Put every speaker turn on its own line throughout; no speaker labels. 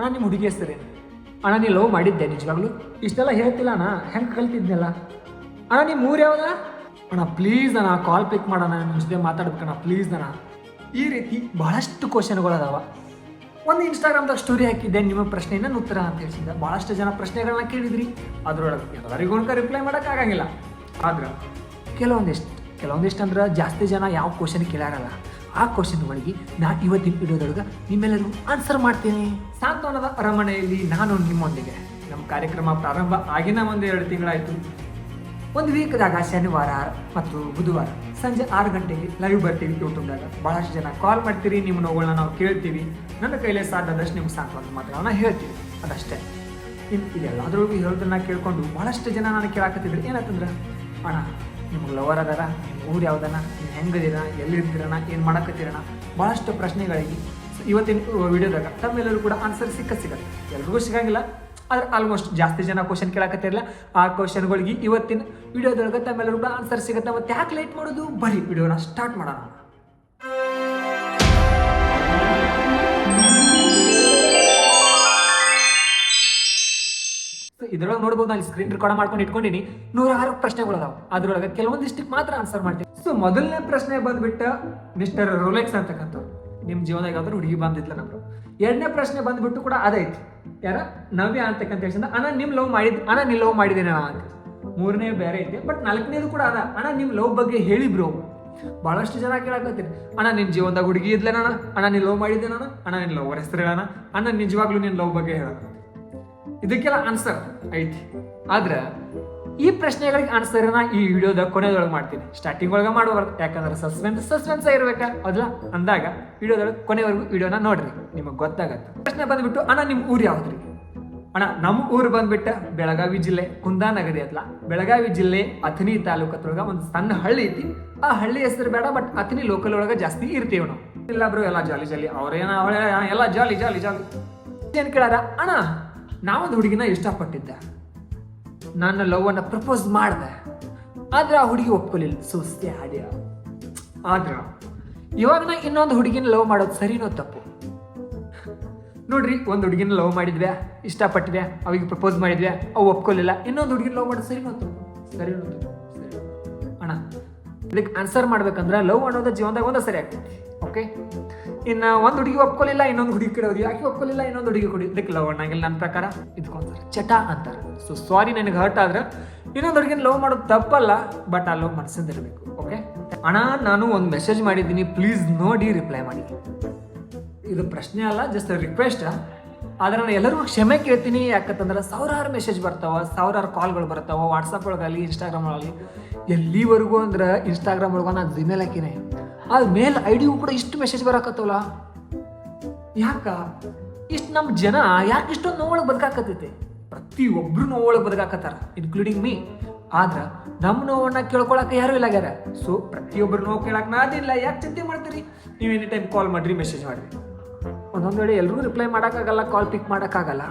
ಅಣ್ಣ ನಿಮ್ಮ ಹುಡುಗಿ ಹೆಸರೇನು? ಅಣ್ಣ ನೀ ಲವ್ ಮಾಡಿದ್ದೆ ನಿಜವಾಗ್ಲು? ಇಷ್ಟೆಲ್ಲ ಹೇಳ್ತಿಲ್ಲ ಅಣ್ಣ, ಹೆಂಗೆ ಕಲ್ತಿದ್ನಲ್ಲ? ಅಣ್ಣ ನಿಮ್ಮ ಊರು ಯಾವ್ದ? ಅಣ್ಣ ಪ್ಲೀಸ್ ಅಣ್ಣ ಕಾಲ್ ಪಿಕ್ ಮಾಡೋಣ ನಿಮ್ಮ ಜೊತೆ ಮಾತಾಡ್ಬೇಕಣ್ಣ ಪ್ಲೀಸ್ ಅಣ್ಣ. ಈ ರೀತಿ ಬಹಳಷ್ಟು ಕ್ವಶನ್ಗಳು ಅದಾವ. ಒಂದು ಇನ್ಸ್ಟಾಗ್ರಾಮ್ದಾಗ ಸ್ಟೋರಿ ಹಾಕಿದ್ದೆ, ನಿಮ್ಮ ಪ್ರಶ್ನೆಯನ್ನು ಉತ್ತರ ಅಂತ ಹೇಳ್ಸಿದ್ದೆ. ಭಾಳಷ್ಟು ಜನ ಪ್ರಶ್ನೆಗಳನ್ನ ಕೇಳಿದ್ರಿ. ಅದರೊಳಗೆ ಎಲ್ಲರಿಗೂ ರಿಪ್ಲೈ ಮಾಡೋಕ್ಕಾಗಂಗಿಲ್ಲ ಆದ್ರೆ, ಕೆಲವೊಂದಿಷ್ಟು ಕೆಲವೊಂದಿಷ್ಟು ಅಂದ್ರೆ ಜಾಸ್ತಿ ಜನ ಯಾವ ಕ್ವಶನ್ ಕೇಳಾರಲ್ಲ ಆ ಕ್ವಶನ್ಗಳಿಗೆ ನಾ ಇವತ್ತಿನ ವಿಡಿಯೋದೊಳಗೆ ನಿಮ್ಮೆಲ್ಲರಿಗೂ ಆನ್ಸರ್ ಮಾಡ್ತೀನಿ. ಸಾಂತ್ವನದ ಅರಮನೆಯಲ್ಲಿ ನಾನು ನಿಮ್ಮೊಂದಿಗೆ. ನಮ್ಮ ಕಾರ್ಯಕ್ರಮ ಪ್ರಾರಂಭ ಆಗಿನ ಒಂದು ಎರಡು ತಿಂಗಳಾಯಿತು. ಒಂದು ವೀಕ್ದಾಗ ಶನಿವಾರ ಮತ್ತು ಬುಧವಾರ ಸಂಜೆ ಆರು ಗಂಟೆಗೆ ಲೈವ್ ಬರ್ತೀವಿ ಯೂಟ್ಯೂಬ್ದಾಗ ಭಾಳಷ್ಟು ಜನ ಕಾಲ್ ಮಾಡ್ತೀರಿ, ನಿಮ್ಮ ನೋವುಗಳನ್ನ ನಾವು ಕೇಳ್ತೀವಿ. ನನ್ನ ಕೈಲೇ ಸಾಧ್ಯದಷ್ಟು ನಿಮ್ಗೆ ಸಾಂತ್ವನ ಮಾತುಗಳನ್ನ ಹೇಳ್ತೀವಿ. ಅದಷ್ಟೇ. ಇನ್ನು ಇದೆಲ್ಲದರೊಳಗೂ ಹೇಳೋದನ್ನ ಕೇಳಿಕೊಂಡು ಭಾಳಷ್ಟು ಜನ ನಾನು ಕೇಳಾಕತ್ತಿದ್ರು. ಏನಂತಂದ್ರೆ ಅಣ್ಣ ನಿಮ್ಗೆ ಲವರ್ ಅದಾರ ನಿಮ್ಮ ಊರು ಯಾವ್ದಾನ ನೀವು ಹೆಂಗದಿರ ಎಲ್ಲಿರ್ತೀರಣ, ಏನು ಮಾಡಕತ್ತೀರಣ ಭಾಳಷ್ಟು ಪ್ರಶ್ನೆಗಳಿಗೆ ಇವತ್ತಿನ ವಿಡಿಯೋದಾಗ ತಮ್ಮೆಲ್ಲರೂ ಕೂಡ ಆನ್ಸರ್ ಸಿಕ್ಕ ಸಿಗತ್ತೆ ಎಲ್ರಿಗೂ ಸಿಗಂಗಿಲ್ಲ, ಆದ್ರೆ ಆಲ್ಮೋಸ್ಟ್ ಜಾಸ್ತಿ ಜನ ಕ್ವಶನ್ ಕೇಳಕತ್ತಿರಲ್ಲ ಆ ಕ್ವಶನ್ಗಳಿಗೆ ಇವತ್ತಿನ ವಿಡಿಯೋದೊಳಗೆ ತಮ್ಮೆಲ್ಲರೂ ಕೂಡ ಆನ್ಸರ್ ಸಿಗುತ್ತೆ. ಮತ್ತೆ ಯಾಕೆ ಲೈಟ್ ಮಾಡೋದು? ಬರೀ ವಿಡಿಯೋನ ಸ್ಟಾರ್ಟ್ ಮಾಡೋಣ. ಇದ್ರೊಳಗೆ ನೋಡ್ಬೋದು, ನಾನು ಸ್ಕ್ರೀನ್ ರೆಕಾರ್ಡ್ ಮಾಡ್ಕೊಂಡು ಇಟ್ಕೊಂಡಿನಿ. ನೂರಾರು ಪ್ರಶ್ನೆಗಳು ಅದಾವ ಅದ್ರೊಳಗೆ ಕೆಲವೊಂದಿಷ್ಟಕ್ಕೆ ಮಾತ್ರ ಆನ್ಸರ್ ಮಾಡ್ತೀನಿ. ಸೊ ಮೊದಲನೇ ಪ್ರಶ್ನೆ ಬಂದ್ಬಿಟ್ಟ ಮಿಸ್ಟರ್ ರೋಲೆಕ್ಸ್ ಅಂತಕ್ಕಂಥವ್ರು. ನಿಮ್ಮ ಜೀವನದಾಗ ಯಾವ್ದಾದ್ರು ಹುಡುಗಿ ಬಂದಿದ್ಲ ನಮ್ರು. ಎರಡನೇ ಪ್ರಶ್ನೆ ಬಂದ್ಬಿಟ್ಟು ಕೂಡ ಅದೈತಿ ಯಾರ? ನವ್ಯ ಅಂತಕ್ಕಂತ ಹೇಳ್ಸಿದ ಅಣ್ಣ, ನಿಮ್ ಲವ್ ಮಾಡಿದ್ ಅಣ್ಣ ನೀವು ಲವ್ ಮಾಡಿದ್ದೇನೆ ಅಂತ. ಮೂರನೇ ಬೇರೆ ಐತೆ ಬಟ್ ನಾಲ್ಕನೇದು ಕೂಡ ಅದ. ಅಣ್ಣ, ನಿಮ್ ಲವ್ ಬಗ್ಗೆ ಹೇಳಿ ಬ್ರೋ ಬಹಳಷ್ಟು ಜನ ಕೇಳಕತ್ತೀರಿ. ಅಣ್ಣ, ನಿನ್ ಜೀವನದಾಗ ಹುಡುಗಿ ಇದ್ಲೇನಣ್ಣ? ಅಣ್ಣ, ನೀನ್ ಲವ್ ಮಾಡಿದ್ದೇನಣ್ಣ? ಅಣ್ಣ, ನಿನ್ ಲವ್ ಹೆಸರು ಹೇಳೋಣ ಅಣ್ಣ, ನಿಜವಾಗ್ಲೂ ನಿನ್ ಲವ್ ಬಗ್ಗೆ ಹೇಳೋಣ ಇದಕ್ಕೆಲ್ಲ ಆನ್ಸರ್ ಐತಿ. ಆದ್ರೆ ಈ ಪ್ರಶ್ನೆಗಳಿಗೆ ಆನ್ಸರ್ ನಾ ಈ ವಿಡಿಯೋದ ಕೊನೆದೊಳಗೆ ಮಾಡ್ತೀನಿ. ಸ್ಟಾರ್ಟಿಂಗ್ ಒಳಗೆ ಮಾಡಬಾರ್ದು ಯಾಕಂದ್ರೆ ಸಸ್ಪೆನ್ಸ್ ಸಸ್ಪೆನ್ಸ್ ಇರಬೇಕಾ. ಅದಲ್ಲ ಅಂದಾಗ ವಿಡಿಯೋದೊಳಗೆ ಕೊನೆವರೆಗೂ ವಿಡಿಯೋನ ನೋಡ್ರಿ. ನಿಮಗೆ ಗೊತ್ತಾಗತ್ತೆ. ಪ್ರಶ್ನೆ ಬಂದ್ಬಿಟ್ಟು, ಅಣ್ಣ ನಿಮ್ಮ ಊರು ಯಾವ್ದ್ರಿ? ಅಣ್ಣ ನಮ್ಮ ಊರು ಬಂದ್ಬಿಟ್ಟು ಬೆಳಗಾವಿ ಜಿಲ್ಲೆ ಕುಂದಾನಗರಿ ಅತ್ಲ ಬೆಳಗಾವಿ ಜಿಲ್ಲೆ ಅಥಣಿ ತಾಲೂಕು ಹತ್ರೊಳಗ ಒಂದು ಸಣ್ಣ ಹಳ್ಳಿ ಐತಿ. ಆ ಹಳ್ಳಿ ಹೆಸರು ಬೇಡ, ಬಟ್ ಅಥಣಿ ಲೋಕಲ್ ಒಳಗೆ ಜಾಸ್ತಿ ಇರ್ತೀವಿ ನಾವು. ಇಲ್ಲ ಬ್ರೋ, ಎಲ್ಲ ಜಾಲಿ ಜಾಲಿ ಅವ್ರೇನ ಅವಳೇ ಎಲ್ಲ ಜಾಲಿ ಜಾಲಿ ಜಾಲಿ ಏನ್ ಕೇಳಾರ ಅಣ್ಣ ನಾವೊಂದು ಹುಡುಗಿನ ಇಷ್ಟಪಟ್ಟಿದ್ದೆ. ನನ್ನ ಲವ್ ಅನ್ನ ಪ್ರಪೋಸ್ ಮಾಡಿದೆ. ಆದ್ರೆ ಆ ಹುಡುಗಿ ಒಪ್ಕೊಲಿಲ್ಲ. ಸುಸ್ತಿ ಹಾಡ್ಯ ಆದ್ರ ಇವಾಗ ನಾ ಇನ್ನೊಂದು ಹುಡುಗಿನ ಲವ್ ಮಾಡೋದು ಸರಿನೋ ತಪ್ಪು? ನೋಡ್ರಿ, ಒಂದು ಹುಡುಗಿನ ಲವ್ ಮಾಡಿದ್ವಿ, ಇಷ್ಟಪಟ್ಟಿದ್ವಿ ಅವಿಗೆ ಪ್ರಪೋಸ್ ಮಾಡಿದ್ವಿ, ಅವು ಒಪ್ಕೊಳ್ಳಿಲ್ಲ ಇನ್ನೊಂದು ಹುಡುಗಿನ ಲವ್ ಮಾಡೋದು ಸರಿನೋ ತಪ್ಪು? ಸರಿನೋ ತಪ್ಪು ಅಣ್ಣ ಇದಕ್ಕೆ ಆನ್ಸರ್ ಮಾಡ್ಬೇಕಂದ್ರೆ ಲವ್ ಅನ್ನೋದು ಜೀವನದಾಗ ಒಂದು ಸರಿ ಆಗ್ತೈತಿ. ಓಕೆ ಇನ್ನು ಒಂದು ಹುಡುಗಿ ಒಪ್ಕೊಳ್ಳಿಲ್ಲ ಇನ್ನೊಂದು ಹುಡುಗಿ ಕಡೆ ಯಾಕೆ ಒಪ್ಕೊಳ್ಳಿಲ್ಲ ಇನ್ನೊಂದು ಹುಡುಗಿ ಕೊಡಿ. ಇದಕ್ಕೆ ಲವ್ ಅಣ್ಣಾಗಿಲ್ಲ ನನ್ನ ಪ್ರಕಾರ ಇದ್ಕೊಂತಾರೆ ಚಟ ಅಂತಾರೆ. ಸೊ ಸಾರಿ ನನಗೆ ಹರ್ಟ್ ಆದ್ರೆ ಇನ್ನೊಂದು ಹುಡುಗಿನ ಲವ್ ಮಾಡೋದು ತಪ್ಪಲ್ಲ ಬಟ್ ಆ ಲವ್ ಮನಸ್ಸಿಂದ ಇರಬೇಕು ಓಕೆ ಅಣ್ಣ, ನಾನು ಒಂದು ಮೆಸೇಜ್ ಮಾಡಿದ್ದೀನಿ. ಪ್ಲೀಸ್ ನೋಡಿ ರಿಪ್ಲೈ ಮಾಡಿ. ಇದು ಪ್ರಶ್ನೆ ಅಲ್ಲ ಜಸ್ಟ್ ರಿಕ್ವೆಸ್ಟ್ ಆದ್ರೆ ನಾನು ಎಲ್ಲರಿಗೂ ಕ್ಷಮೆ ಕೇಳ್ತೀನಿ. ಯಾಕಂತಂದ್ರೆ ಸಾವಿರಾರು ಮೆಸೇಜ್ ಬರ್ತಾವ, ಸಾವಿರಾರು ಕಾಲ್ಗಳು ಬರ್ತಾವ ವಾಟ್ಸಪ್ ಒಳಗಾಗಲಿ ಇನ್ಸ್ಟಾಗ್ರಾಮ್ ಒಳಗಾಗಲಿ ಎಲ್ಲಿವರೆಗೂ ಅಂದ್ರೆ ಇನ್ಸ್ಟಾಗ್ರಾಮ್ ಒಳಗೂ ನಾನು ಜಿಮೇಲ್ ಹಾಕಿನೇ. ಆ ಮೇಲ್ ಐ ಡಿಗೂ ಕೂಡ ಇಷ್ಟು ಮೆಸೇಜ್ ಬರಕತ್ತವಲ್ಲ? ಯಾಕ? ಇಷ್ಟು ನಮ್ಮ ಜನ ಯಾಕೆ ಇಷ್ಟೊಂದು ನೋವೊಳಗೆ ಬದುಕಾಕತ್ತೈತೆ? ಪ್ರತಿಯೊಬ್ರು ನೋವೊಳಗೆ ಬದುಕಾಕತ್ತಾರ ಇನ್ಕ್ಲೂಡಿಂಗ್ ಮೀ ಆದ್ರೆ ನಮ್ಮ ನೋವನ್ನ ಕೇಳ್ಕೊಳಕ್ಕೆ ಯಾರು ಇಲ್ಲ ಆಗ್ಯಾರ. ಸೊ ಪ್ರತಿಯೊಬ್ಬರು ನೋವು ಕೇಳಕ್ ನಾದಿಲ್ಲ ಯಾಕೆ ಚಿಂತೆ ಮಾಡ್ತೀರಿ? ನೀವು ಎನಿ ಟೈಮ್ ಕಾಲ್ ಮಾಡ್ರಿ ಮೆಸೇಜ್ ಮಾಡ್ರಿ. ಒಂದೊಂದು ವೇಳೆ ಎಲ್ರಿಗೂ ರಿಪ್ಲೈ ಮಾಡೋಕ್ಕಾಗಲ್ಲ ಕಾಲ್ ಪಿಕ್ ಮಾಡೋಕ್ಕಾಗಲ್ಲ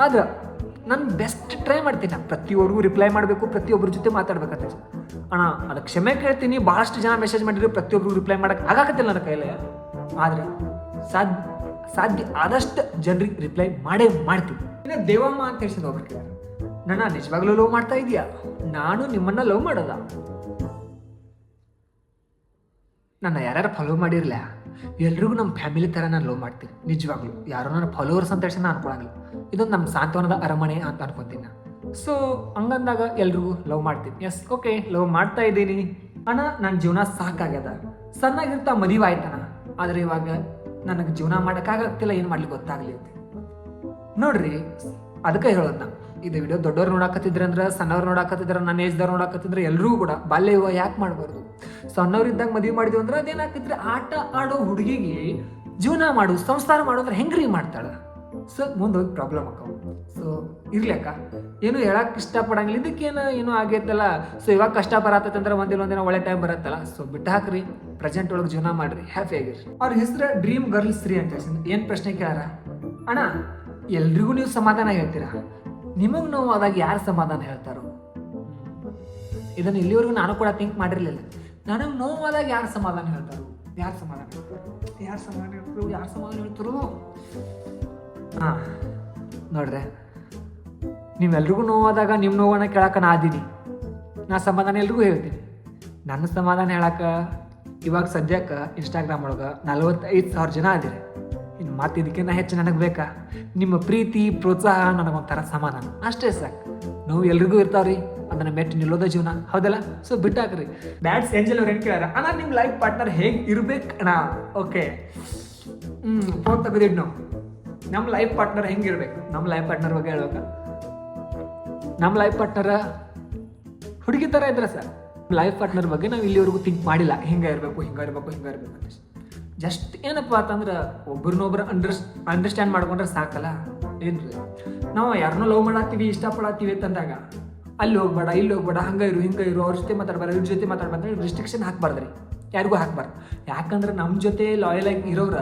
ಆದ್ರೆ ನಾನು ಬೆಸ್ಟ್ ಟ್ರೈ ಮಾಡ್ತೀನಿ. ನಾನು ಪ್ರತಿಯೊಬ್ಬರಿಗೂ ರಿಪ್ಲೈ ಮಾಡಬೇಕು ಪ್ರತಿಯೊಬ್ಬರ ಜೊತೆ ಮಾತಾಡ್ಬೇಕಂತ. ಅಣ್ಣ, ಅದಕ್ಕೆ ಕ್ಷಮೆ ಕೇಳ್ತೀನಿ. ಭಾಳಷ್ಟು ಜನ ಮೆಸೇಜ್ ಮಾಡಿದ್ರು ಪ್ರತಿಯೊಬ್ಬರಿಗೂ ರಿಪ್ಲೈ ಮಾಡಕ್ಕೆ ಆಗಾಕತ್ತಿಲ್ಲ ನನ್ನ ಕೈಲೇ. ಆದ್ರೆ ಸಾಧ್ಯ ಸಾಧ್ಯ ಆದಷ್ಟು ಜನರಿಗೆ ರಿಪ್ಲೈ ಮಾಡೇ ಮಾಡ್ತೀನಿ. ಇನ್ನು ದೇವಮ್ಮ ಅಂತ ಹೇಳ್ಸಿದ ಒಬ್ರು ಕೇಳಿದ್ರು ನನ್ನ ನಿಜವಾಗ್ಲೂ ಲವ್ ಮಾಡ್ತಾ ಇದೀಯಾ ನಾನು ನಿಮ್ಮನ್ನ ಲವ್ ಮಾಡೋದ? ನನ್ನ ಯಾರ್ಯಾರು ಫಾಲೋ ಮಾಡಿರಲ್ಲ ಎಲ್ರಿಗೂ ನಮ್ಮ ಫ್ಯಾಮಿಲಿ ಥರ ನಾನು ಲವ್ ಮಾಡ್ತೀನಿ. ನಿಜವಾಗ್ಲೂ. ಯಾರೋ ನನ್ನ ಫಾಲೋವರ್ಸ್ ಅಂತ ಹೇಳಿ ನಾನು ಅನ್ಕೊಳಂಗಿಲ್ಲ. ಇದೊಂದು ನಮ್ಮ ಸಾಂತ್ವನದ ಅರಮನೆ ಅಂತ ಅನ್ಕೊತೀನಿ ನಾನು. ಸೊ ಹಂಗಂದಾಗ ಎಲ್ರಿಗೂ ಲವ್ ಮಾಡ್ತೀನಿ. ಎಸ್ ಓಕೆ ಲವ್ ಮಾಡ್ತಾ ಇದ್ದೀನಿ. ಅಣ್ಣ ನನ್ನ ಜೀವನ ಸಾಕಾಗ್ಯದ. ಸಣ್ಣಾಗಿರ್ತಾ ಮದುವೆ ಆಯ್ತಣ್ಣ. ಆದರೆ ಇವಾಗ ನನಗೆ ಜೀವನ ಮಾಡೋಕ್ಕಾಗತ್ತಿಲ್ಲ, ಏನು ಮಾಡ್ಲಿಕ್ಕೆ ಗೊತ್ತಾಗ್ಲಿ ಅಂತ. ನೋಡ್ರಿ, ಅದಕ್ಕೆ ಹೇಳೋದು ನಾ ಇದು ವಿಡಿಯೋ ದೊಡ್ಡವ್ರು ನೋಡಾಕತ್ತಿದ್ರೆ ಅಂದ್ರೆ, ಸಣ್ಣವ್ರು ನೋಡಾಕತ್ತಿದ್ರೆ ನನ್ನ ಏಜ್ದವ್ರು ನೋಡಾಕತ್ತಿದ್ರೆ ಎಲ್ಲರೂ ಕೂಡ ಬಾಲ್ಯ ವಿವಾಹ ಯಾಕೆ ಮಾಡಬಾರ್ದು? ಸಣ್ಣವ್ರು ಇದ್ದಾಗ ಮದುವೆ ಮಾಡಿದ್ವಿ ಅಂದ್ರೆ ಅದೇನಾಗ್ತಿದ್ರೆ ಆಟ ಆಡೋ ಹುಡುಗಿಗೆ ಜೀವನ ಮಾಡು ಸಂಸಾರ ಮಾಡೋದ್ರೆ ಹೆಂಗ್ರಿ ಮಾಡ್ತಾಳೆ? ಸೊ ಮುಂದೆ ಪ್ರಾಬ್ಲಮ್ ಅಕ್ಕವು ಸೊ ಇರ್ಲಿ ಅಕ್ಕ. ಏನು ಹೇಳಕ್ ಇಷ್ಟಪಡಂಗಿಲ್ಲ. ಇದಕ್ಕೇನು ಏನು ಆಗೈತಲ್ಲ? ಸೊ ಇವಾಗ ಕಷ್ಟ ಬರತ್ತೈತೆ ಅಂದ್ರೆ ಒಂದಿಲ್ಲ ಒಂದಿನ ಒಳ್ಳೆ ಟೈಮ್ ಬರತ್ತಲ್ಲ? ಸೊ ಬಿಟ್ಟು ಹಾಕ್ರಿ. ಪ್ರೆಸೆಂಟ್ ಒಳಗೆ ಜೀವನ ಮಾಡ್ರಿ. ಹ್ಯಾಪಿ ಆಗಿರಿ. ಅವ್ರ ಹೆಸರು ಡ್ರೀಮ್ ಗರ್ಲ್ ಸ್ತ್ರೀ ಅಂತ ಹೇಳ್ತೀನಿ ಏನ್ ಪ್ರಶ್ನೆ ಕೇಳಾರ ಅಣ್ಣ, ಎಲ್ರಿಗೂ ನೀವು ಸಮಾಧಾನ ಹೇಳ್ತೀರಾ? ನಿಮಗ್ ನೋವಾದಾಗ ಯಾರು ಸಮಾಧಾನ ಹೇಳ್ತಾರೋ? ಇದನ್ನ ಇಲ್ಲಿವರೆಗೂ ನಾನು ಕೂಡ ಥಿಂಕ್ ಮಾಡಿರಲಿಲ್ಲ. ನನಗೆ ನೋವಾದಾಗ ಯಾರು ಸಮಾಧಾನ ಹೇಳ್ತಾರೋ? ಯಾರು ಸಮಾಧಾನ ಹೇಳ್ತಾರೋ? ಯಾರು ಸಮಾಧಾನ ಹೇಳ್ತಾರೋ? ಯಾರು ಸಮಾಧಾನ ಹೇಳ್ತಾರೋ? ಹಾಂ ನೋಡ್ರೆ ನೀವೆಲ್ರಿಗೂ ನೋವಾದಾಗ ನಿಮ್ಮ ನೋವನ್ನ ಕೇಳಕ್ಕೆ ನಾ ಆದೀನಿ. ನಾ ಸಮಾಧಾನ ಎಲ್ರಿಗೂ ಹೇಳ್ತೀನಿ. ನನ್ನ ಸಮಾಧಾನ ಹೇಳಕ್ಕೆ ಇವಾಗ ಸದ್ಯಕ್ಕೆ ಇನ್ಸ್ಟಾಗ್ರಾಮ್ ಒಳಗೆ ನಲ್ವತ್ತೈದು ಸಾವಿರ ಜನ ಅದಿರಿ ನಾ ಹೆಚ್ಚು ನನಗೆ ಬೇಕಾ? ನಿಮ್ಮ ಪ್ರೀತಿ, ಪ್ರೋತ್ಸಾಹ ನನಗೊಂಥರ ಸಮಾಧಾನ. ಅಷ್ಟೇ ಸಾಕು. ನೋವು ಎಲ್ರಿಗೂ ಇರ್ತಾವ್ರಿ. ಅದನ್ನ ಮೆಟ್ಟಿ ನಿಲ್ಲೋದ ಜೀವನ. ಹೌದಲ್ಲ? ಸೊ ಬಿಟ್ಟಾಕ್ರಿ. ಬ್ಯಾಡ್ಸ್ ಏಂಜಲ್ ಅವ್ರು ಏನು ಕೇಳ್ಯಾರ? ಅಣ್ಣ ನಿಮ್ಮ ಲೈಫ್ ಪಾರ್ಟ್ನರ್ ಹೇಗೆ ಇರ್ಬೇಕು ಅಣ್ಣ? ಓಕೆ ಹ್ಞೂ ಫೋನ್ ತೆಗೆದಿಡ್ ನಾವು. ನಮ್ಮ ಲೈಫ್ ಪಾರ್ಟ್ನರ್ ಹೆಂಗಿರ್ಬೇಕು ನಮ್ಮ ಲೈಫ್ ಪಾರ್ಟ್ನರ್ ಬಗ್ಗೆ ಹೇಳ್ಬೇಕಾ? ನಮ್ಮ ಲೈಫ್ ಪಾರ್ಟ್ನರ ಹುಡುಗಿ ಥರ ಇದ್ರೆ ಸರ್. ಲೈಫ್ ಪಾರ್ಟ್ನರ್ ಬಗ್ಗೆ ನಾವು ಇಲ್ಲಿವರೆಗೂ ಥಿಂಕ್ ಮಾಡಿಲ್ಲ. ಹಿಂಗೆ ಇರಬೇಕು ಹಿಂಗೆ ಇರಬೇಕು ಹಿಂಗೆ ಇರಬೇಕು ಅಂತ. ಜಸ್ಟ್ ಏನಪ್ಪ ಅಂತಂದ್ರೆ ಒಬ್ರನ್ನೊಬ್ರು ಅಂಡರ್ಸ್ ಅಂಡರ್ಸ್ಟ್ಯಾಂಡ್ ಮಾಡ್ಕೊಂಡ್ರೆ ಸಾಕಲ್ಲ? ಏನ್ರಿ? ನಾವು ಯಾರನ್ನೋ ಲವ್ ಮಾಡತ್ತೀವಿ ಇಷ್ಟಪಡತ್ತೀವಿ ಅಂತಂದಾಗ, ಅಲ್ಲಿ ಹೋಗ್ಬೇಡ, ಇಲ್ಲಿ ಹೋಗ್ಬೇಡ, ಹಂಗೆ ಇರು, ಹಿಂಗೆ ಇರು, ಅವ್ರ ಜೊತೆ ಮಾತಾಡ್ಬಾರ್ದು ಇವ್ರ ಜೊತೆ ಮಾತಾಡ್ಬಾರ್ದು ರಿಸ್ಟ್ರಿಕ್ಷನ್ ಹಾಕ್ಬಾರ್ದ್ರಿ. ಯಾರಿಗೂ ಹಾಕ್ಬಾರ್ದು. ಯಾಕಂದ್ರೆ ನಮ್ಮ ಜೊತೆ ಲಾಯಲ್ ಆಗಿ ಇರೋರ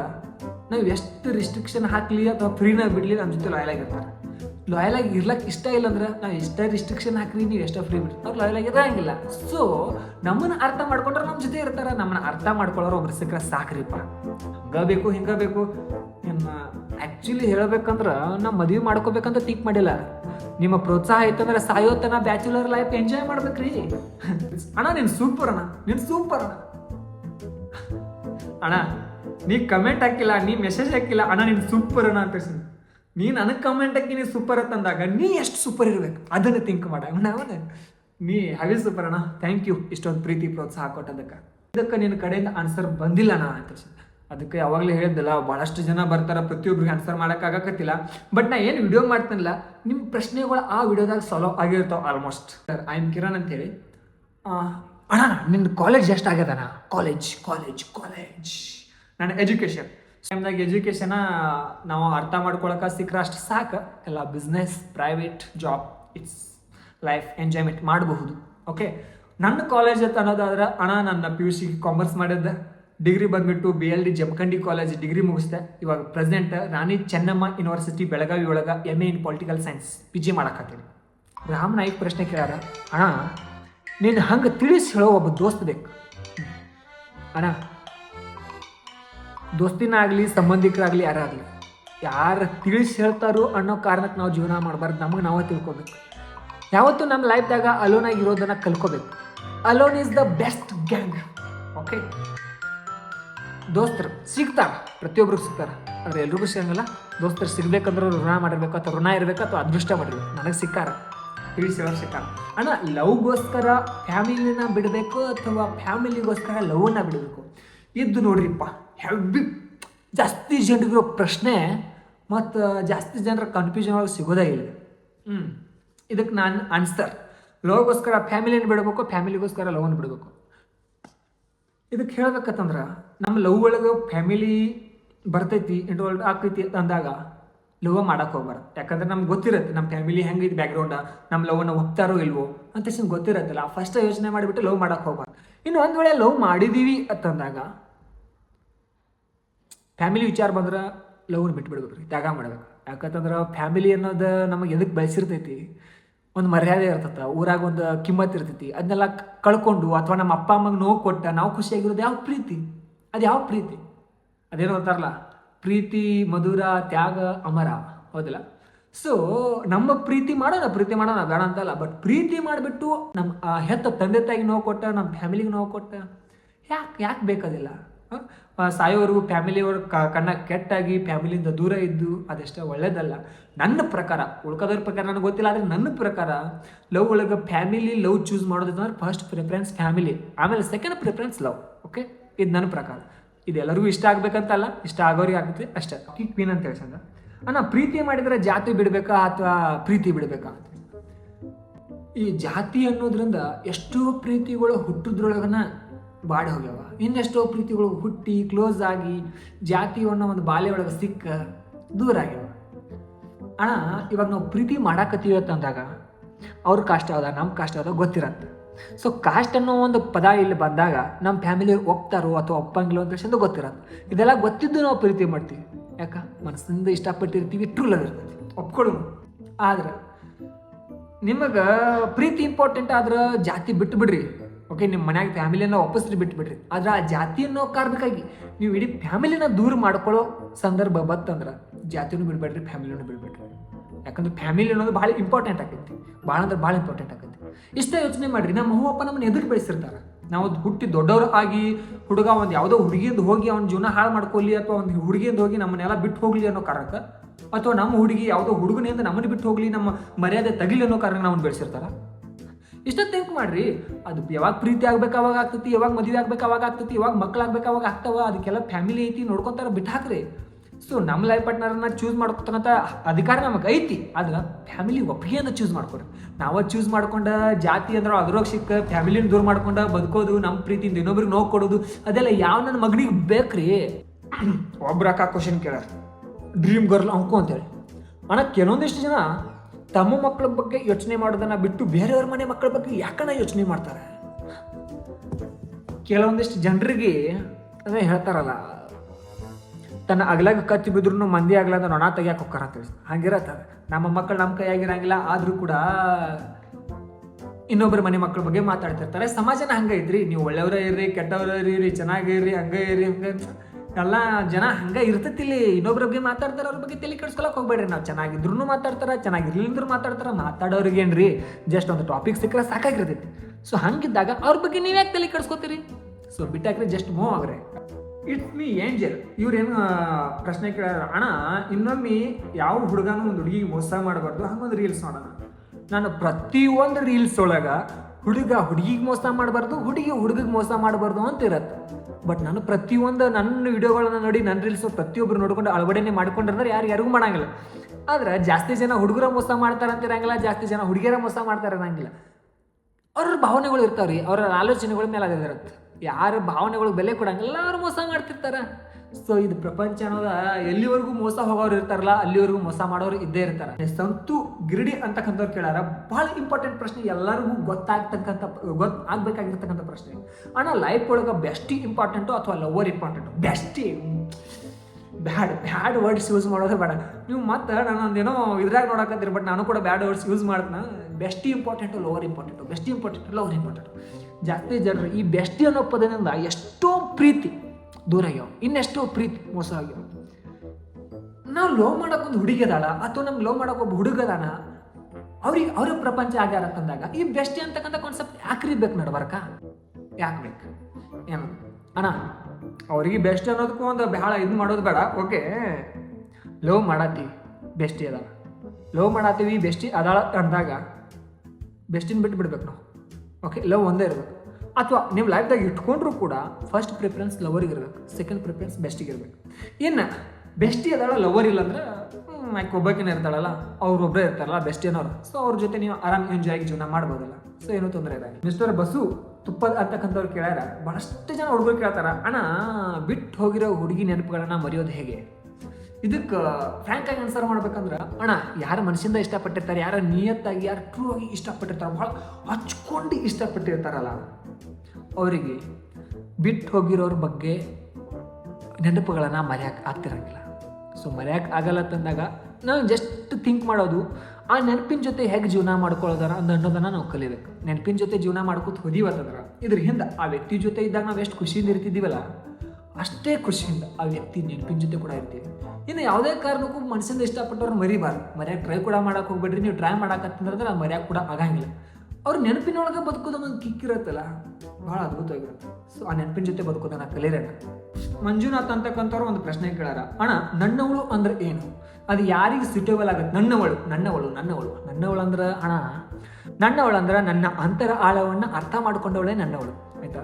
ನಾವು ಎಷ್ಟು ರಿಸ್ಟ್ರಿಕ್ಷನ್ ಹಾಕ್ಲಿ ಅಥವಾ ಫ್ರೀನಾಗಿ ಬಿಡಲಿ ನಮ್ಮ ಜೊತೆ ಲಾಯಲ್ ಆಗಿರ್ತಾರೆ ಲಾಯಲ್ ಆಗಿ ಇರ್ಲಕ್ಕೆ ಇಷ್ಟ ಇಲ್ಲ ಅಂದ್ರೆ ನಾವು ಎಷ್ಟೇ ರಿಸ್ಟ್ರಿಕ್ಷನ್ ಹಾಕ್ರಿ, ನೀವು ಎಷ್ಟೋ ಫ್ರೀ ಬಿಡ್ರಿ. ಅವ್ರು ಲಾಯಲ್ ಆಗಿ ಇರಂಗಿಲ್ಲ. ಸೊ ನಮ್ಮನ್ನ ಅರ್ಥ ಮಾಡ್ಕೊಂಡ್ರೆ ನಮ್ಮ ಜೊತೆ ಇರ್ತಾರ. ನಮ್ಮನ್ನ ಅರ್ಥ ಮಾಡ್ಕೊಳ್ಳೋರು ಒಬ್ರು ಸಿಕ್ಕರೆ ಸಾಕ್ರಿಪ್ಪ. ಹಂಗ ಬೇಕು, ಹಿಂಗ ಬೇಕು. ಇನ್ನು ಆ್ಯಕ್ಚುಲಿ ಹೇಳ್ಬೇಕಂದ್ರೆ ನಾ ಮದುವೆ ಮಾಡ್ಕೋಬೇಕಂತ ಟೀಕ್ ಮಾಡಿಲ್ಲ. ನಿಮ್ಮ ಪ್ರೋತ್ಸಾಹ ಇತ್ತಂದ್ರೆ ಸಾಯೋತನ ಬ್ಯಾಚುಲರ್ ಲೈಫ್ ಎಂಜಾಯ್ ಮಾಡ್ಬೇಕ್ರಿ. ಅಣ್ಣ, ನೀನು ಸೂಪರ್ ಅಣ್ಣ. ನೀನು ಸೂಪರ್ ಅಣ್ಣ. ಅಣ್ಣ, ನೀ ಕಮೆಂಟ್ ಹಾಕಿಲ್ಲ, ನೀ ಮೆಸೇಜ್ ಹಾಕಿಲ್ಲ. ಅಣ್ಣ, ನೀನು ಸೂಪರ್ ಅಣ್ಣ ಅಂತ. ನೀ ನನಗೆ ಕಮೆಂಟ್ ಹಾಕಿ ನೀ ಸೂಪರ್ ಅಂತಂದಾಗ ನೀ ಎಷ್ಟು ಸೂಪರ್ ಇರಬೇಕು? ಅದನ್ನು ಥಿಂಕ್ ಮಾಡ. ಅವನ ನೀ ಹವಿ ಸೂಪರ್ ಅಣ್ಣ? ಥ್ಯಾಂಕ್ ಯು ಇಷ್ಟೊಂದು ಪ್ರೀತಿ, ಪ್ರೋತ್ಸಾಹ ಕೊಟ್ಟದಕ್ಕೆ ಇದಕ್ಕೆ ನಿನ್ನ ಕಡೆಯಿಂದ ಆನ್ಸರ್ ಬಂದಿಲ್ಲ ನಾ ಅಂತ. ಅದಕ್ಕೆ ಯಾವಾಗಲೇ ಹೇಳಿದ್ದಲ್ಲ ಭಾಳಷ್ಟು ಜನ ಬರ್ತಾರೆ ಪ್ರತಿಯೊಬ್ಬರಿಗೆ ಆನ್ಸರ್ ಮಾಡೋಕ್ಕಾಗತ್ತಿಲ್ಲ ಬಟ್ ನಾ ಏನು ವಿಡಿಯೋ ಮಾಡ್ತೀನಲ್ಲ ನಿಮ್ಮ ಪ್ರಶ್ನೆಗಳು ಆ ವಿಡಿಯೋದಾಗ ಸಾಲ್ವ್ ಆಗಿರ್ತಾವೆ ಆಲ್ಮೋಸ್ಟ್ ಐ ಎಂ ಕಿರಣ್ ಅಂತೇಳಿ ಅಣ್ಣ ನಿನ್ನ ಕಾಲೇಜ್ ಎಷ್ಟು ಆಗ್ಯದಣ್ಣ ಕಾಲೇಜ್ ಕಾಲೇಜ್ ಕಾಲೇಜ್ ನನ್ನ ಎಜುಕೇಷನ್ ಟೈಮ್ದಾಗ ಎಜುಕೇಷನ ನಾವು ಅರ್ಥ ಮಾಡ್ಕೊಳಕ್ಕೆ ಸಿಕ್ಕರೆ ಅಷ್ಟು ಸಾಕು. ಎಲ್ಲ business private job it's life enjoyment ಮಾಡಬಹುದು. ಓಕೆ ನನ್ನ ಕಾಲೇಜ್ ಅಂತ ಅನ್ನೋದಾದ್ರೆ ಅಣ್ಣ ನನ್ನ ಪಿ ಯು ಸಿ ಕಾಮರ್ಸ್ ಮಾಡಿದ್ದೆ. ಡಿಗ್ರಿ ಬಂದ್ಬಿಟ್ಟು B L D Jamkhandi college degree ಮುಗಿಸ್ದೆ. ಇವಾಗ ಪ್ರೆಸೆಂಟ್ ರಾಣಿ ಚೆನ್ನಮ್ಮ ಯೂನಿವರ್ಸಿಟಿ ಬೆಳಗಾವಿ ಒಳಗೆ M A in political science P G ಮಾಡಕತ್ತೀನಿ. Ram Naik ಪ್ರಶ್ನೆ ಕೇಳ್ಯಾರ, ಅಣ್ಣ, ನೀನು ಹಂಗೆ ತಿಳಿಸಿ ಹೇಳೋ ಒಬ್ಬ ದೋಸ್ತ್ ಬೇಕು. ಅಣ್ಣ ದೋಸ್ತಿನ ಆಗಲಿ ಸಂಬಂಧಿಕರಾಗಲಿ, ಯಾರಾಗಲಿ, ಯಾರು ತಿಳಿಸಿ ಹೇಳ್ತಾರೋ ಅನ್ನೋ ಕಾರಣಕ್ಕೆ ನಾವು ಜೀವನ ಮಾಡಬಾರ್ದು, ನಮಗೆ ನಾವೇ ತಿಳ್ಕೊಬೇಕು. ಯಾವತ್ತೂ ನಮ್ಮ ಲೈಫ್ದಾಗ ಅಲೋನ್ ಇರೋದನ್ನು ಕಲ್ಕೋಬೇಕು. Alone is the best gang, okay? ದೋಸ್ತರು ಸಿಗ್ತಾರೆ ಪ್ರತಿಯೊಬ್ಬರು ಸಿಗ್ತಾರೆ. ಆದರೆ ಎಲ್ರಿಗೂ ಸಿಗಂಗಿಲ್ಲ. ದೋಸ್ತರು ಸಿಗ್ಬೇಕಂದ್ರೆ ಋಣ ಮಾಡಿರ್ಬೇಕು ಅಥವಾ ಋಣ ಇರಬೇಕು ಅಥವಾ ಅದೃಷ್ಟ ಮಾಡಿರ್ಬೇಕು. ನನಗೆ ಸಿಕ್ಕಾರ. ತಿಳಿಸಿ ಹೇಳೋರು ಸಿಕ್ಕಾರ. ಅಣ್ಣ, ಲವ್ಗೋಸ್ಕರ ಫ್ಯಾಮಿಲಿನ ಬಿಡಬೇಕು ಅಥವಾ ಫ್ಯಾಮಿಲಿಗೋಸ್ಕರ ಲವ್ನ ಬಿಡಬೇಕು? ಇದ್ದು ನೋಡ್ರಿಪ್ಪ. ಹೆವಿ ಜಾಸ್ತಿ ಜನರಿಗೆ ಪ್ರಶ್ನೆ, ಮತ್ತು ಜಾಸ್ತಿ ಜನರ ಕನ್ಫ್ಯೂಷನ್ ಒಳಗೆ ಸಿಗೋದೇ ಇಲ್ಲ. ಹ್ಞೂ ಇದಕ್ಕೆ ನಾನು ಆನ್ಸರ್ ಲೋಗೋಸ್ಕರ ಫ್ಯಾಮಿಲಿನ ಬಿಡಬೇಕು ಫ್ಯಾಮಿಲಿಗೋಸ್ಕರ ಲವನ್ ಬಿಡಬೇಕು? ಇದಕ್ಕೆ ಹೇಳ್ಬೇಕಂತಂದ್ರೆ ನಮ್ಮ ಲವ್ ಒಳಗೆ ಫ್ಯಾಮಿಲಿ ಬರ್ತೈತಿ ಇನ್ವಾಲ್ವ್ ಆಗ್ತೈತಿ ಅಂದಾಗ ಲವ್ ಮಾಡಕ್ಕೆ ಹೋಗ್ಬಾರ್ದು. ಯಾಕಂದ್ರೆ ನಮ್ಗೆ ಗೊತ್ತಿರುತ್ತೆ ನಮ್ಮ ಫ್ಯಾಮಿಲಿ ಹೆಂಗೈತಿ ಬ್ಯಾಕ್ಗ್ರೌಂಡ ನಮ್ಮ ಲವ್ನ ಒಪ್ತಾರೋ ಇಲ್ವೋ ಅಂತ ತಕ್ಷಣ ಗೊತ್ತಿರತ್ತಲ್ಲ ಫಸ್ಟ್ ಯೋಚನೆ ಮಾಡಿಬಿಟ್ಟು ಲವ್ ಮಾಡಕ್ಕೆ ಹೋಗ್ಬಾರ್ದು. ಇನ್ನು ಒಂದು ವೇಳೆ ಲವ್ ಮಾಡಿದೀವಿ ಅಂತಂದಾಗ ಫ್ಯಾಮಿಲಿ ವಿಚಾರ ಬಂದ್ರೆ ಲವ್ನ ಬಿಟ್ಬಿಡ್ಬೇಕು ರೀ ತ್ಯಾಗ ಮಾಡ್ಬೇಕು. ಯಾಕಂತಂದ್ರೆ ಫ್ಯಾಮಿಲಿ ಅನ್ನೋದು ನಮಗೆ ಎದಕ್ಕೆ ಬೆಳೆಸಿರ್ತೈತಿ? ಒಂದು ಮರ್ಯಾದೆ ಇರ್ತೈತೆ, ಊರಾಗ ಒಂದು ಕಿಮ್ಮತ್ ಇರ್ತೈತಿ, ಅದನ್ನೆಲ್ಲ ಕಳ್ಕೊಂಡು ಅಥವಾ ನಮ್ಮ ಅಪ್ಪ ಅಮ್ಮಗೆ ನೋವು ಕೊಟ್ಟ ನಾವು ಖುಷಿಯಾಗಿರೋದು ಯಾವ ಪ್ರೀತಿ? ಅದು ಯಾವ ಪ್ರೀತಿ? ಅದೇನೋ ಅಂತಾರಲ್ಲ, ಪ್ರೀತಿ, ಮಧುರ, ತ್ಯಾಗ, ಅಮರ, ಹೌದಿಲ್ಲ? ಸೊ ನಮ್ಮ ಪ್ರೀತಿ ಮಾಡೋಣ ಪ್ರೀತಿ ಮಾಡೋಣ, ಬೇಡ ಅಂತಲ್ಲ ಬಟ್ ಪ್ರೀತಿ ಮಾಡಿಬಿಟ್ಟು ನಮ್ಮ ಹೆತ್ತ ತಂದೆ ತಾಯಿಗೆ ನೋವು ಕೊಟ್ಟ ನಮ್ಮ ಫ್ಯಾಮಿಲಿಗೆ ನೋವು ಕೊಟ್ಟ, ಯಾಕೆ ಯಾಕೆ ಬೇಕದಿಲ್ಲ? ಹ? ಫ್ಯಾಮಿಲಿಯವರು ಕ, ಕಣ್ಣ ಕೆಟ್ಟಾಗಿ ಫ್ಯಾಮಿಲಿಯಿಂದ ದೂರ ಇದ್ದು ಅದೆಷ್ಟೇ ಒಳ್ಳೇದಲ್ಲ. ನನ್ನ ಪ್ರಕಾರ ಉಳ್ಕೋದ್ರ ಪ್ರಕಾರ ನನಗೆ ಗೊತ್ತಿಲ್ಲ, ಆದರೆ ನನ್ನ ಪ್ರಕಾರ ಲವ್ ಒಳಗೆ ಫ್ಯಾಮಿಲಿ ಲವ್ ಚೂಸ್ ಮಾಡೋದಂದ್ರೆ ಫಸ್ಟ್ ಪ್ರಿಫರೆನ್ಸ್ ಫ್ಯಾಮಿಲಿ ಆಮೇಲೆ ಸೆಕೆಂಡ್ ಪ್ರಿಫರೆನ್ಸ್ ಲವ್ ಓಕೆ ಇದು ನನ್ನ ಪ್ರಕಾರ. ಇದು ಎಲ್ಲರಿಗೂ ಇಷ್ಟ ಆಗ್ಬೇಕಂತಲ್ಲ, ಇಷ್ಟ ಆಗೋರಿಗೆ ಆಗುತ್ತೆ ಅಷ್ಟೇ. ಕಿಕ್ ಕ್ವೀನ್ ಅಂತ ಹೇಳ್ಸಂದ ಅಣ್ಣ, ಪ್ರೀತಿ ಮಾಡಿದ್ರೆ ಜಾತಿ ಬಿಡಬೇಕಾ ಅಥವಾ ಪ್ರೀತಿ ಬಿಡಬೇಕಾ? ಈ ಜಾತಿ ಅನ್ನೋದ್ರಿಂದ ಎಷ್ಟೋ ಪ್ರೀತಿಗಳು ಹುಟ್ಟುದ್ರೊಳಗನ ಬಾಡಿ ಹೋಗ್ಯಾವ ಇನ್ನೆಷ್ಟೋ ಪ್ರೀತಿಗಳು ಹುಟ್ಟಿ ಕ್ಲೋಸ್ ಆಗಿ ಜಾತಿ ಅನ್ನೋ ಒಂದು ಬಾಲ್ಯ ಒಳಗೆ ಸಿಕ್ಕ ದೂರ ಆಗ್ಯಾವ. ಅಣ್ಣ, ಇವಾಗ ನಾವು ಪ್ರೀತಿ ಮಾಡಾಕತ್ತೀವಿ ಅಂತಂದಾಗ ಅವ್ರ ಕಾಸ್ಟ್ ಯಾವ್ದ ನಮ್ಮ ಕಾಸ್ಟ್ ಯಾವ್ದ ಗೊತ್ತಿರತ್ತೆ. ಸೊ ಕಾಸ್ಟ್ ಅನ್ನೋ ಒಂದು ಪದ ಇಲ್ಲಿ ಬಂದಾಗ ನಮ್ಮ ಫ್ಯಾಮಿಲಿ ಒಪ್ತಾರೋ ಅಥವಾ ಒಪ್ಪಂಗಿಲ್ಲ ಅಂತ ಹೇಳಿ ಗೊತ್ತಿರತ್ತೆ. ಇದೆಲ್ಲ ಗೊತ್ತಿದ್ದು ನಾವು ಪ್ರೀತಿ ಮಾಡ್ತೀವಿ. ಯಾಕ? ಮನಸ್ಸಿಂದ ಇಷ್ಟಪಟ್ಟಿರ್ತೀವಿ ಟ್ರೂ ಲವ್ ಇರ್ತೈತಿ. ಆದ್ರೆ, ನಿಮಗೆ ಪ್ರೀತಿ ಇಂಪಾರ್ಟೆಂಟ್ ಆದ್ರೆ ಜಾತಿ ಬಿಟ್ಟು ಬಿಡ್ರಿ ಓಕೆ ನಿಮ್ಮ ಮನೆಯಾಗ ಫ್ಯಾಮಿಲಿಯನ್ನು ವಾಪಸ್ ಬಿಟ್ಬಿಡ್ರಿ. ಆದ್ರೆ ಆ ಜಾತಿ ಅನ್ನೋ ಕಾರಣಕ್ಕಾಗಿ ನೀವು ಇಡೀ ಫ್ಯಾಮಿಲಿನ ದೂರ ಮಾಡ್ಕೊಳ್ಳೋ ಸಂದರ್ಭ ಬತ್ತಂದ್ರೆ ಜಾತಿನೂ ಬಿಡಬೇಡ್ರಿ, ಫ್ಯಾಮಿಲಿನೂ ಬಿಡಬೇಡ್ರಿ. ಯಾಕಂದ್ರೆ ಫ್ಯಾಮಿಲಿ ಅನ್ನೋದು ಭಾಳ ಇಂಪಾರ್ಟೆಂಟ್ ಆಗೈತಿ ಭಾಳ ಅಂದ್ರೆ ಭಾಳ ಇಂಪಾರ್ಟೆಂಟ್ ಆಗೈತಿ ಇಷ್ಟೇ ಯೋಚನೆ ಮಾಡ್ರಿ, ನಮ್ಮ ಅಪ್ಪ ನಮ್ಮನ್ನ ಎದುರು ಬೆಳೆಸಿರ್ತಾರೆ. ನಾವು ಹುಟ್ಟಿ ದೊಡ್ಡವರು ಆಗಿ ಹುಡುಗ ಒಂದು ಯಾವುದೋ ಹುಡುಗಿಯಿಂದ ಹೋಗಿ ಅವ್ನ ಜೀವನ ಹಾಳು ಮಾಡ್ಕೊಲಿ ಅಥವಾ ಒಂದು ಹುಡುಗಿಯಿಂದ ಹೋಗಿ ನಮ್ಮನ್ನೆಲ್ಲ ಬಿಟ್ಟು ಹೋಗ್ಲಿ ಅನ್ನೋ ಕಾರಣಕ್ಕೆ, ಅಥವಾ ನಮ್ಮ ಹುಡುಗಿ ಯಾವುದೋ ಹುಡುಗನಿಂದ ನಮ್ಮನ್ನ ಬಿಟ್ಟು ಹೋಗ್ಲಿ, ನಮ್ಮ ಮರ್ಯಾದೆ ತಗಿಲಿ ಅನ್ನೋ ಕಾರಣ ನಮ್ಮನ್ನು ಬೆಳೆಸಿರ್ತಾರ. ಇಷ್ಟ ಥಿಂಕ್ ಮಾಡ್ರಿ? ಅದು ಯಾವಾಗ ಪ್ರೀತಿ ಆಗ್ಬೇಕು ಅವಾಗ ಆಗ್ತತಿ, ಯಾವಾಗ ಮದುವೆ ಆಗ್ಬೇಕು ಅವಾಗ ಆಗ್ತೈತಿ, ಯಾವಾಗ ಮಕ್ಳು ಆಗ್ಬೇಕು ಅವಾಗ ಆಗ್ತಾವ, ಅದಕ್ಕೆಲ್ಲ ಫ್ಯಾಮಿಲಿ ಐತಿ ನೋಡ್ಕೊತಾರ ಬಿಟ್ಟು ಹಾಕ್ರಿ. ಸೊ ನಮ್ಮ ಲೈಫ್ ಪಾರ್ಟ್ನರ್ನ ಚೂಸ್ ಮಾಡ್ಕೊತಕ್ಕಂಥ ಅಧಿಕಾರ ನಮಗೆ ಐತಿ, ಆದ್ರೆ ಫ್ಯಾಮಿಲಿ ಒಪ್ಪಿಗೆಯನ್ನು ಚೂಸ್ ಮಾಡ್ಕೊಡ್ರಿ ನಾವು ಚೂಸ್ ಮಾಡ್ಕೊಂಡ ಜಾತಿ ಅಂದ್ರೆ ಅದ್ರೊಳಗೆ ಸಿಕ್ಕ ಫ್ಯಾಮಿಲಿನ ದೂರ ಮಾಡ್ಕೊಂಡ ಬದುಕೋದು ನಮ್ಮ ಪ್ರೀತಿಯಿಂದ ಇನ್ನೊಬ್ರಿಗೆ ನೋವು ಕೊಡೋದು, ಅದೆಲ್ಲ ಯಾವ ನನ್ನ ಮಗನಿಗೆ ಬೇಕ್ರಿ? ಒಬ್ರು ಅಕ್ಕ ಕ್ವಶನ್ ಕೇಳ ಡ್ರೀಮ್ ಗರ್ಲ್ ಅಂಕು ಅಂತೇಳಿ. ಅಣ್ಣ, ಕೆಲವೊಂದಿಷ್ಟು ಜನ ತಮ್ಮ ಮಕ್ಕಳ ಬಗ್ಗೆ ಯೋಚನೆ ಮಾಡೋದನ್ನ ಬಿಟ್ಟು ಬೇರೆಯವ್ರ ಮನೆ ಮಕ್ಕಳ ಬಗ್ಗೆ ಯಾಕನ ಯೋಚನೆ ಮಾಡ್ತಾರೆ? ಕೆಲವೊಂದಿಷ್ಟು ಜನರಿಗೆ ಅದೇ ಹೇಳ್ತಾರಲ್ಲ, ತನ್ನ ಅಗಲಾಗ ಕತ್ತಿ ಬಿದ್ರು ಮಂದಿ ಆಗ್ಲಾದ ನೊಣ ತೆಗಿಯಾಕ ಹೋಗ್ತಾರ ಅಂತೇಳಿ ಹಂಗಿರತ್ತದ ನಮ್ಮ ಮಕ್ಕಳು ನಮ್ಮ ಕೈಯಾಗಿರಂಗಿಲ್ಲ, ಆದ್ರೂ ಕೂಡ ಇನ್ನೊಬ್ಬರ ಮನೆ ಮಕ್ಕಳ ಬಗ್ಗೆ ಮಾತಾಡ್ತಿರ್ತಾರೆ. ಸಮಾಜನ ಹಂಗ ಇದ್ರಿ ನೀವು ಒಳ್ಳೆಯವರೇ ಇರ್ರಿ, ಕೆಟ್ಟವರೇ ಇರ್ರಿ ಚೆನ್ನಾಗಿರ್ರಿ ಹಂಗ ಇರ್ರಿ, ಹಂಗ ಎಲ್ಲ ಜನ ಹಂಗೆ ಇರ್ತತಿಲ್ಲಿ ಇನ್ನೊಬ್ರ ಬಗ್ಗೆ ಮಾತಾಡ್ತಾರ, ಅವ್ರ ಬಗ್ಗೆ ತಲೆ ಕೆಡ್ಸ್ಕೊಳಕ್ ಹೋಗ್ಬೇಡ್ರಿ. ನಾವು ಚೆನ್ನಾಗಿದ್ರು ಮಾತಾಡ್ತಾರ ಮಾತಾಡ್ತಾರೆ ಮಾತಾಡ್ತಾರ ಮಾತಾಡೋರಿಗೇನ್ರಿ ಜಸ್ಟ್ ಒಂದು ಟಾಪಿಕ್ ಸಿಕ್ಕರೆ ಸಾಕಾಗಿರ್ತೈತಿ. ಸೊ ಹಂಗಿದ್ದಾಗ ಅವ್ರ ಬಗ್ಗೆ ನೀವು ಯಾಕೆ ತಲೆ ಕೆಡ್ಸ್ಕೊತೀರಿ? ಸೊ ಬಿಟ್ಟಾಕ್ರಿ ಜಸ್ಟ್ ಮೂವ್ ಆಗ್ರಿ. ಇಟ್ಸ್ ಮೀ ಏಂಜಲ್ ಇವ್ರೇನು ಪ್ರಶ್ನೆ ಕೇಳ್ಯಾರ, ಅಣ್ಣ, ಇನ್ನೊಮ್ಮೆ ಯಾವ ಹುಡುಗನೂ ಒಂದು ಹುಡುಗಿಗೆ ಮೋಸ ಮಾಡಬಾರ್ದು, ಹಂಗೊಂದು ರೀಲ್ಸ್ ನೋಡೋಣ. ನಾನು ಪ್ರತಿಯೊಂದು ರೀಲ್ಸ್ ಒಳಗ ಹುಡುಗ ಹುಡುಗಿಗೆ ಮೋಸ ಮಾಡಬಾರ್ದು, ಹುಡುಗಿ ಹುಡುಗಿಗೆ ಮೋಸ ಮಾಡಬಾರ್ದು ಅಂತ ಇರತ್ತೆ. ಬಟ್ ನಾನು ಪ್ರತಿಯೊಂದು ನನ್ನ ವಿಡಿಯೋಗಳನ್ನ ನೋಡಿ, ನನ್ನ ರೀಲ್ಸ್ ಪ್ರತಿಯೊಬ್ಬರು ನೋಡ್ಕೊಂಡು ಅಳವಡನೆ ಮಾಡ್ಕೊಂಡ್ರೆ ಯಾರು ಯಾರಿಗೂ ಮಾಡಂಗಿಲ್ಲ. ಆದ್ರೆ ಜಾಸ್ತಿ ಜನ ಹುಡುಗರ ಮೋಸ ಮಾಡ್ತಾರೆ ಅಂತ ಇರಂಗಿಲ್ಲ, ಜಾಸ್ತಿ ಜನ ಹುಡುಗಿಯರ ಮೋಸ ಮಾಡ್ತಾರೆ ಇರಂಗಿಲ್ಲ. ಅವ್ರ ಭಾವನೆಗಳು ಇರ್ತಾವ್ರಿ, ಅವರ ಆಲೋಚನೆಗಳ ಮೇಲೆ ಅದಿರತ್ತೆ ಯಾರ ಭಾವನೆಗಳು ಬೆಲೆ ಕೊಡಂಗಿಲ್ಲ ಅವ್ರು ಮೋಸ ಮಾಡ್ತಿರ್ತಾರ. ಸೊ ಇದು ಪ್ರಪಂಚ ಅನ್ನೋದ ಎಲ್ಲಿವರೆಗೂ ಮೋಸ ಹೋಗೋರು ಇರ್ತಾರಲ್ಲ, ಅಲ್ಲಿವರೆಗೂ ಮೋಸ ಮಾಡೋರು ಇದ್ದೇ ಇರ್ತಾರೆ. ಸಂತು ಗಿರಿಡಿ ಅಂತಕ್ಕಂಥವ್ರು ಕೇಳಾರ ಬಹಳ ಇಂಪಾರ್ಟೆಂಟ್ ಪ್ರಶ್ನೆ, ಎಲ್ಲರಿಗೂ ಗೊತ್ತಾಗ್ತಕ್ಕಂಥ ಗೊತ್ತು ಆಗ್ಬೇಕಾಗಿರ್ತಕ್ಕಂಥ ಪ್ರಶ್ನೆ. ಅಣ್ಣ ಲೈಫ್ ಒಳಗೆ ಬೆಸ್ಟಿ ಇಂಪಾರ್ಟೆಂಟು ಅಥವಾ lover important bestie bad bad words use ಮಾಡೋದೇ ಬೇಡ. ನೀವು ಮತ್ತೆ ನಾನೊಂದೇನೋ ಇದ್ರಾಗ ನೋಡಕತ್ತೀರಿ ಬಟ್ ನಾನು ಕೂಡ ಬ್ಯಾಡ್ ವರ್ಡ್ಸ್ ಯೂಸ್ ಮಾಡ್ತಾನೆ. Best important lover important best important lover important ಜಾಸ್ತಿ ಜನರು ಈ ಬೆಸ್ಟ್ ಅನ್ನೋ ಪದದಿಂದ ಎಷ್ಟೋ ಪ್ರೀತಿ ದೂರ ಆಗ್ಯಾವ ಇನ್ನೆಷ್ಟು ಪ್ರೀತಿ ಮೋಸ ಆಗ್ಯಾವ ನಾವು ಲವ್ ಮಾಡಕ್ ಒಂದು ಹುಡುಗಿ ಅದಾಳ, ಅಥವಾ ನಮ್ಗೆ ಲವ್ ಮಾಡೋಕೆ ಒಬ್ಬ ಹುಡುಗ ಅದಾನ, ಅವ್ರಿಗೆ ಅವ್ರ ಪ್ರಪಂಚ ಆಗ್ಯಾರ ಅಂತಂದಾಗ, ಈ ಬೆಸ್ಟ್ ಅಂತಕ್ಕಂಥ ಕಾನ್ಸೆಪ್ಟ್ ಯಾಕ್ರಿ ಬೇಕು ನಡ್ಬರ್ಕ ಯಾಕೆ ಬೇಕು? ಏನು? ಅಣ್ಣ, ಅವ್ರಿಗೆ ಬೆಸ್ಟ್ ಅನ್ನೋದಕ್ಕೂ ಒಂದು ಬಹಳ ಇದು ಮಾಡೋದು ಬೇಡ, ಓಕೆ. ಲವ್ ಮಾಡತ್ತೀವಿ ಬೆಸ್ಟಿ ಅದಾಳ. ಲವ್ ಮಾಡತ್ತೀವಿ ಬೆಸ್ಟಿ ಅದಾಳ ಅಂದಾಗ ಬೆಸ್ಟಿನ ಬಿಟ್ಟು ಬಿಡ್ಬೇಕು ನಾವು. ಓಕೆ, ಲವ್ ಒಂದೇ ಇರಬೇಕು. ಅಥವಾ ನೀವು ಲೈಫ್ದಾಗ ಇಟ್ಕೊಂಡ್ರು ಕೂಡ ಫಸ್ಟ್ ಪ್ರಿಫರೆನ್ಸ್ ಲವರಿಗೆ ಇರಬೇಕು ಸೆಕೆಂಡ್ ಪ್ರಿಫರೆನ್ಸ್ ಬೆಸ್ಟಿಗೆ ಇರಬೇಕು. ಇನ್ನು ಬೆಸ್ಟಿ ಅದಾಳ ಲವರ್ ಇಲ್ಲ ಅಂದ್ರೆ ಒಬ್ಬಕಿನ ಇರ್ತಾಳಲ್ಲ ಅವ್ರೊಬ್ಬರೇ ಇರ್ತಾರಲ್ಲ ಬೆಸ್ಟಿ ಅನ್ನೋರು. ಸೊ ಅವ್ರ ಜೊತೆ ನೀವು ಆರಾಮ್ ಎಂಜಾಯ್ ಜೀವನ ಮಾಡ್ಬೋದಲ್ಲ. ಸೊ ಏನೂ ತೊಂದರೆ ಇಲ್ಲ. ಮಿಸ್ಟರ್ ಬಸ್ಸು ತುಪ್ಪದ ಅಂತಕ್ಕಂಥವ್ರು ಕೇಳ್ಯಾರ, ಬಹಳಷ್ಟು ಜನ ಹುಡುಗರು ಕೇಳ್ತಾರ, ಅಣ್ಣ ಬಿಟ್ಟು ಹೋಗಿರೋ ಹುಡುಗಿ ನೆನಪುಗಳನ್ನ ಮರೆಯೋದು ಹೇಗೆ? ಇದಕ್ಕೆ ಫ್ರ್ಯಾಂಕ್ ಆಗಿ ಆನ್ಸರ್ ಮಾಡ್ಬೇಕಂದ್ರೆ, ಅಣ್ಣ, ಯಾರ ಮನಸ್ಸಿಂದ ಇಷ್ಟಪಟ್ಟಿರ್ತಾರೆ, ಯಾರ ನಿಯತ್ತಾಗಿ, ಯಾರು ಟ್ರೂ ಆಗಿ ಇಷ್ಟಪಟ್ಟಿರ್ತಾರೆ ಭಾಳ ಹಚ್ಕೊಂಡು ಇಷ್ಟಪಟ್ಟಿರ್ತಾರಲ್ಲ. ಅವರಿಗೆ ಬಿಟ್ಟು ಹೋಗಿರೋರ ಬಗ್ಗೆ ನೆನಪುಗಳನ್ನು ಮರೆಯಕ್ಕೆ ಆಗ್ತಿರಂಗಿಲ್ಲ. ಸೊ ಮರೆಯಕ್ಕೆ ಆಗಲ್ಲ ತಂದಾಗ ನಾವು ಜಸ್ಟ್ ಥಿಂಕ್ ಮಾಡೋದು, ಆ ನೆನಪಿನ ಜೊತೆ ಹೇಗೆ ಜೀವನ ಮಾಡ್ಕೊಳ್ಳೋದಾರ ಅಂತ ಅನ್ನೋದನ್ನು ನಾವು ಕಲಿಬೇಕು. ನೆನಪಿನ ಜೊತೆ ಜೀವನ ಮಾಡ್ಕೊತ ಹೋದಿವತ್ತಂದ್ರೆ ಇದ್ರ ಹಿಂದೆ ಆ ವ್ಯಕ್ತಿ ಜೊತೆ ಇದ್ದಾಗ ನಾವು ಎಷ್ಟು ಖುಷಿಯಿಂದ ಇರ್ತಿದ್ದೀವಲ್ಲ, ಅಷ್ಟೇ ಖುಷಿಯಿಂದ ಆ ವ್ಯಕ್ತಿ ನೆನಪಿನ ಜೊತೆ ಕೂಡ ಇರ್ತೀವಿ. ಇನ್ನು ಯಾವುದೇ ಕಾರಣಕ್ಕೂ ಮನಸ್ಸಿಂದ ಇಷ್ಟಪಟ್ಟವ್ರು ಮರಿಬಾರ್ದು. ಮರ್ಯಾಕೆ ಟ್ರೈ ಕೂಡ ಮಾಡೋಕೆ ಹೋಗ್ಬೇಡ್ರಿ, ನೀವು ಟ್ರೈ ಮಾಡಕತ್ತಂದ್ರೆ ಮರ್ಯಾಕೆ ಕೂಡ ಆಗಂಗಿಲ್ಲ. ಅವ್ರ ನೆನಪಿನೊಳಗೆ ಬದುಕೋದೊಂದು ಕಿಕ್ ಕಿಕ್ಕಿರುತ್ತಲ್ಲ? ಭಾಳ ಅದ್ಭುತವಾಗಿರುತ್ತೆ. ಸೊ ಆ ನೆನಪಿನ ಜೊತೆ ಬದುಕೋದನ್ನ ಕಲಿಯೋಣ ಮಂಜುನಾಥ್ ಅಂತಕ್ಕಂಥವ್ರು ಒಂದು ಪ್ರಶ್ನೆ ಕೇಳಾರ ಅಣ್ಣ, ನನ್ನವಳು ಅಂದ್ರೆ ಏನು? ಅದು ಯಾರಿಗೆ ಸುಟೇಬಲ್ ಆಗುತ್ತೆ? ನನ್ನವಳು ನನ್ನವಳು ನನ್ನವಳು. ನನ್ನವಳು ಅಂದ್ರೆ, ಅಣ್ಣ, ನನ್ನವಳು ಅಂದ್ರೆ ನನ್ನ ಅಂತರ ಆಳವನ್ನು ಅರ್ಥ ಮಾಡ್ಕೊಂಡವಳೆ ನನ್ನವಳು. ಆಯ್ತಾ?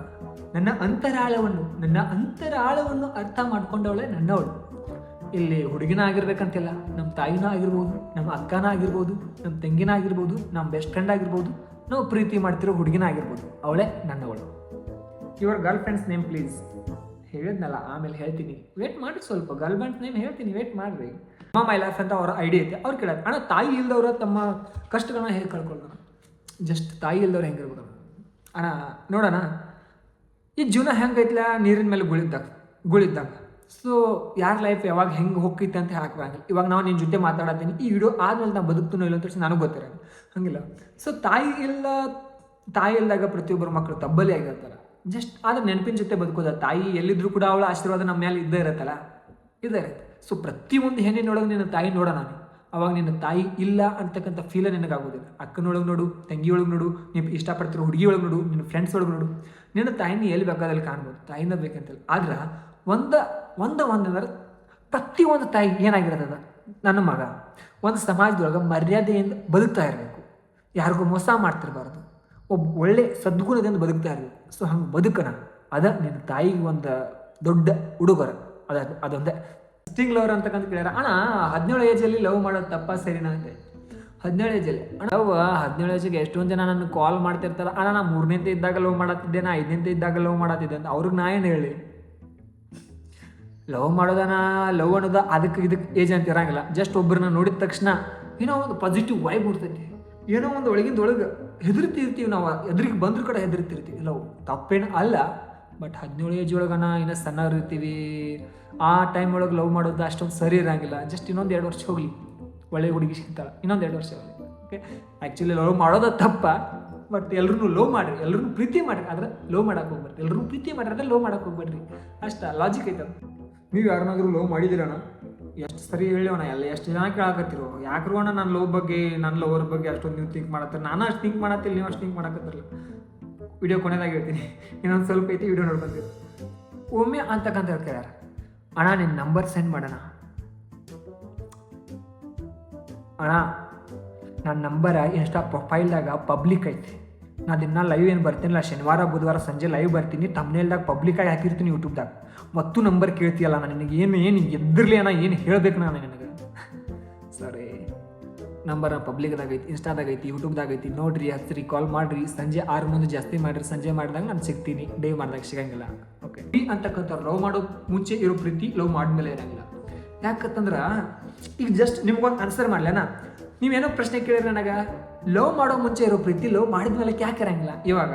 ನನ್ನ ಅಂತರಾಳವನ್ನು ನನ್ನ ಅಂತರಾಳವನ್ನು ಅರ್ಥ ಮಾಡ್ಕೊಂಡವಳೆ ನನ್ನವಳು. ಇಲ್ಲಿ ಹುಡುಗಿನ ಆಗಿರ್ಬೇಕಂತಿಲ್ಲ. ನಮ್ಮ ತಾಯಿನ ಆಗಿರ್ಬೋದು, ನಮ್ಮ ಅಕ್ಕನ ಆಗಿರ್ಬೋದು ನಮ್ಮ ತಂಗಿನ ಆಗಿರ್ಬೋದು ನಮ್ಮ ಬೆಸ್ಟ್ ಫ್ರೆಂಡ್ ಆಗಿರ್ಬೋದು ನಾವು ಪ್ರೀತಿ ಮಾಡ್ತಿರೋ ಹುಡುಗಿನ ಆಗಿರ್ಬೋದು. ಅವಳೇ ನನ್ನವಳು. Your girlfriend's name please ಹೇಳಿದ್ನಲ್ಲ, ಆಮೇಲೆ ಹೇಳ್ತೀನಿ. ವೇಟ್ ಮಾಡಿ ಸ್ವಲ್ಪ ಗರ್ಲ್ ಫ್ರೆಂಡ್ಸ್ ನೇಮ್ ಹೇಳ್ತೀನಿ ವೇಟ್ ಮಾಡ್ರಿ. ಅಮ್ಮ ಮೈ ಲೈಫ್ ಅಂತ ಅವರ ಐಡಿಯಾ ಐತೆ. ಅವ್ರು ಕೇಳೋದು. ಅಣ್ಣ, ತಾಯಿ ಇಲ್ದವ್ರ ತಮ್ಮ ಕಷ್ಟಗಳನ್ನ ಹೇಗೆ ಕಳ್ಕೊಳ್ಳೋಣ ಜಸ್ಟ್ ತಾಯಿ ಇಲ್ದವ್ರು ಹೆಂಗಿರ್ಬೋದು? ಅಣ್ಣ ನೋಡೋಣ ಈ ಜೀವನ ಹೆಂಗೈತ್ಲ? ನೀರಿನ ಮೇಲೆ ಗುಳಿದ್ದಾಗ ಗುಳಿದ್ದಾಗ. ಸೊ ಯಾರ ಲೈಫ್ ಯಾವಾಗ ಹೆಂಗೆ ಹೋಗ್ತೈತೆ ಅಂತ ಹಾಕ್ಬಾಗಿಲ್ಲ ಇವಾಗ ನಾವು ನಿನ್ನ ಜೊತೆ ಮಾತಾಡತ್ತೀನಿ. ಈ ವಿಡಿಯೋ ಆದ್ಮೇಲೆ ನಾನು ಬದುಕ್ತೀನೋ ಇಲ್ಲ ಅಂತ ನನಗೆ ಗೊತ್ತಿರಲ್ಲ. ಹಂಗಿಲ್ಲ. ಸೊ ತಾಯಿ ಇಲ್ಲ, ತಾಯಿ ಇಲ್ದಾಗ ಪ್ರತಿಯೊಬ್ಬರು ಮಕ್ಕಳು ತಬ್ಬಲಿ ಆಗಿರ್ತಾರೆ. ಜಸ್ಟ್ ಆದ್ರೆ ನೆನಪಿನ ಜೊತೆ ಬದುಕೋದ. ತಾಯಿ ಎಲ್ಲಿದ್ರು ಕೂಡ ಅವಳ ಆಶೀರ್ವಾದ ನಮ್ಮ ಮೇಲೆ ಇದ್ದೇ ಇರತ್ತಲ್ಲ? ಇದೇ ಇರುತ್ತೆ. ಸೊ ಪ್ರತಿಯೊಂದು ಹೆಣ್ಣಿನೊಳಗೆ ನಿನ್ನ ತಾಯಿ ನೋಡೋಣ ನಾನು. ಅವಾಗ ನಿನ್ನ ತಾಯಿ ಇಲ್ಲ ಅಂತಕ್ಕಂಥ ಫೀಲ ನಿನಗಾಗೋದಿಲ್ಲ. ಅಕ್ಕನೊಳಗೆ ನೋಡು, ತಂಗಿಯೊಳಗೆ ನೋಡು, ನೀವು ಇಷ್ಟಪಡ್ತಿರೋ ಹುಡುಗಿ ಒಳಗೆ ನೋಡು, ನಿನ್ನ ಫ್ರೆಂಡ್ಸ್ ಒಳಗೆ ನೋಡು. ನಿನ್ನ ತಾಯಿನ ಎಲ್ಲಿ ಬೇಕಾದಲ್ಲಿ ಕಾಣ್ಬೋದು? ತಾಯಿನ ಬೇಕಂತಿಲ್ಲ ಆದ್ರೆ, ಒಂದು ಒಂದು ಒಂದಂದ್ರೆ ಪ್ರತಿಯೊಂದು ತಾಯಿ ಏನಾಗಿರೋದ ನನ್ನ ಮಗ. ಒಂದು ಸಮಾಜದೊಳಗೆ ಮರ್ಯಾದೆಯಿಂದ ಬದುಕ್ತಾ ಇರಬೇಕು. ಯಾರಿಗೂ ಮೋಸ ಮಾಡ್ತಿರಬಾರ್ದು. ಒಬ್ಬ ಒಳ್ಳೆ ಸದ್ಗುಣದಿಂದ ಬದುಕ್ತಾ ಇರಬೇಕು. ಸೊ ಹಂಗೆ ಬದುಕಣ. ಅದ ನಿನ್ನ ತಾಯಿಗೆ ಒಂದು ದೊಡ್ಡ ಉಡುಗೊರ. ಅದ ಅದೊಂದೇ. ಸ್ಟಿಂಗ್ ಲವರ್ ಅಂತಕ್ಕಂತ ಕೇಳ್ಯಾರ, ಅಣ್ಣ, ಹದಿನೇಳು ಏಜಲ್ಲಿ ಲವ್ ಮಾಡೋದು ತಪ್ಪ, ಸರಿನಾ? ಅಂತೆ ಹದಿನೇಳು ಏಜಲ್ಲಿ ಲವ್ ಹದಿನೇಳು ಏಜಿಗೆ ಎಷ್ಟೊಂದು ಜನ ನನ್ನ ಕಾಲ್ ಮಾಡ್ತಿರ್ತಾರ. ಅಣ್ಣ, ನಾ ಮೂರನೇಂತ ಇದ್ದಾಗ ಲವ್ ಮಾಡತ್ತಿದ್ದೆ ನಾ ಐದನೇಂತ ಇದ್ದಾಗ ಲವ್ ಮಾಡತ್ತಿದ್ದೆ ಅಂತ. ಅವ್ರಿಗೆ ನಾ ಏನು ಹೇಳಿ? ಲವ್ ಮಾಡೋದನ ಲವ್ ಅನ್ನೋದ ಅದಕ್ಕೆ ಇದಕ್ಕೆ ಏಜ್ ಅಂತ ಇರಂಗಿಲ್ಲ. ಜಸ್ಟ್ ಒಬ್ಬರನ್ನ ನೋಡಿದ ತಕ್ಷಣ ಏನೋ ಒಂದು ಪಾಸಿಟಿವ್ ವೈಬ್ ಬಿಡ್ತೈತಿ ಏನೋ ಒಂದು ಒಳಗಿಂದ ಒಳಗೆ ಹೆದರ್ತಿರ್ತೀವಿ ನಾವು, ಎದುರಿಗೆ ಬಂದ್ರ ಕಡೆ ಹೆದರ್ತಿರ್ತೀವಿ. ಲವ್ ತಪ್ಪೇನು ಅಲ್ಲ ಬಟ್ ಹದಿನೇಳು ಏಜ್ ಒಳಗನ ಇನ್ನೂ ಸಣ್ಣವ್ರು ಇರ್ತೀವಿ. ಆ ಟೈಮ್ ಒಳಗೆ ಲವ್ ಮಾಡೋದು ಅಷ್ಟೊಂದು ಸರಿ ಇರೋಂಗಿಲ್ಲ. ಜಸ್ಟ್ ಇನ್ನೊಂದು ಎರಡು ವರ್ಷ ಹೋಗಲಿ. ಒಳ್ಳೆ ಹುಡುಗಿ ಸಿಗ್ತಾಳೆ, ಇನ್ನೊಂದು ಎರಡು ವರ್ಷ ಹೋಗಲಿ. ಓಕೆ ಆ್ಯಕ್ಚುಲಿ ಲವ್ ಮಾಡೋದು ತಪ್ಪ ಬಟ್ ಎಲ್ಲರೂ ಲವ್ ಮಾಡಿರಿ ಎಲ್ಲರೂ ಪ್ರೀತಿ ಮಾಡಿರಿ. ಆದ್ರೆ ಲವ್ ಮಾಡಕ್ಕೆ ಹೋಗ್ಬೇಡ್ರಿ ಎಲ್ಲರೂ ಪ್ರೀತಿ ಮಾಡಿರಿ ಲವ್ ಮಾಡಕ್ಕೆ ಹೋಗ್ಬೇಡ್ರಿ ಅಷ್ಟ ಲಾಜಿಕ್ ಐತೆ. ನೀವು ಯಾರನ್ನಾದ್ರೂ ಲವ್ ಮಾಡಿದಿರಣ್ಣ ಎಷ್ಟು ಸರಿ ಹೇಳೋಣ ಎಲ್ಲ ಎಷ್ಟು ಜನ ಕೇಳಾಕತ್ತಿರೋ. ಯಾಕ್ರು ಅಣ್ಣ ನನ್ನ ಲವ್ ಬಗ್ಗೆ ನನ್ನ ಲವರ್ ಬಗ್ಗೆ ಅಷ್ಟೊಂದು ನೀವು ಥಿಂಕ್ ಮಾಡತ್ತಾರೆ? ನಾನು ಅಷ್ಟು ಥಿಂಕ್ ಮಾಡತ್ತಿಲ್ಲ, ನೀವು ಅಷ್ಟು ಥಿಂಕ್ ಮಾಡಕತ್ತಿರಲ್ಲ. ವಿಡಿಯೋ ಕೊನೆದಾಗ ಹೇಳ್ತೀನಿ. ಇನ್ನೊಂದು ಸ್ವಲ್ಪ ಐತಿ ವಿಡಿಯೋ ನೋಡ್ಕೊಂತೀವಿ ಒಮ್ಮೆ ಅಂತಕ್ಕಂಥ ಹೇಳ್ತಾರೆ ಅಣ್ಣ ನಿನ್ನ ನಂಬರ್ ಸೆಂಡ್ ಮಾಡೋಣ. ಅಣ್ಣ ನನ್ನ ನಂಬರ ಇನ್ಸ್ಟಾ ಪ್ರೊಫೈಲ್ದಾಗ ಪಬ್ಲಿಕ್ ಐತಿ. ನಾ ದಿನ ಲೈವ್ ಏನು ಬರ್ತೀನಿಲ್ಲ, ಶನಿವಾರ, ಬುಧವಾರ, ಸಂಜೆ ಲೈವ್ ಬರ್ತೀನಿ. ತಮ್ಮನೇಲ್ದಾಗ ಪಬ್ಲಿಕಾಗಿ ಹಾಕಿರ್ತೀನಿ ಯೂಟ್ಯೂಬ್ದಾಗ ಮತ್ತು ನಂಬರ್ ಕೇಳ್ತೀಯಲ್ಲ ನಾನು ನಿನಗೆ ಏನು ಏನು ಎದ್ರಲಿ ಅಣ್ಣ, ಏನು ಹೇಳಬೇಕು ನಾನು ನಿನಗೆ? ಸರಿ. ನಂಬರ್ ಪಬ್ಲಿಕ್ದಾಗ ಐತಿ ಇನ್ಸ್ಟಾದಾಗ ಐತಿ ಯೂಟ್ಯೂಬ್ದಾಗ ಐತಿ. ನೋಡ್ರಿ ಹಚ್ಚಿರಿ ಕಾಲ್ ಮಾಡ್ರಿ. ಸಂಜೆ ಆರು ಮುಂದೆ ಜಾಸ್ತಿ ಮಾಡಿರಿ, ಸಂಜೆ ಮಾಡಿದಾಗ ನಾನು ಸಿಗ್ತೀನಿ. ಡೇ ಮಾಡಿದಾಗ ಸಿಗಂಗಿಲ್ಲ. ಓಕೆ ಈ ಅಂತಕ್ಕಂಥ ಲವ್ ಮಾಡೋ ಮುಂಚೆ ಇರೋ ಪ್ರೀತಿ ಲವ್ ಮಾಡಿದ್ಮೇಲೆ ಇರಂಗಿಲ್ಲ. ಯಾಕಂತಂದ್ರೆ, ಈಗ ಜಸ್ಟ್ ನಿಮ್ಗೊಂದು ಆನ್ಸರ್ ಮಾಡ್ಲೇನ ನೀವೇನೋ ಪ್ರಶ್ನೆ ಕೇಳಿರಿ ನನಗೆ ಲವ್ ಮಾಡೋ ಮುಂಚೆ ಇರೋ ಪ್ರೀತಿ ಲವ್ ಮಾಡಿದ್ಮೇಲೆ ಯಾಕೆ ಇರಂಗಿಲ್ಲ? ಇವಾಗ,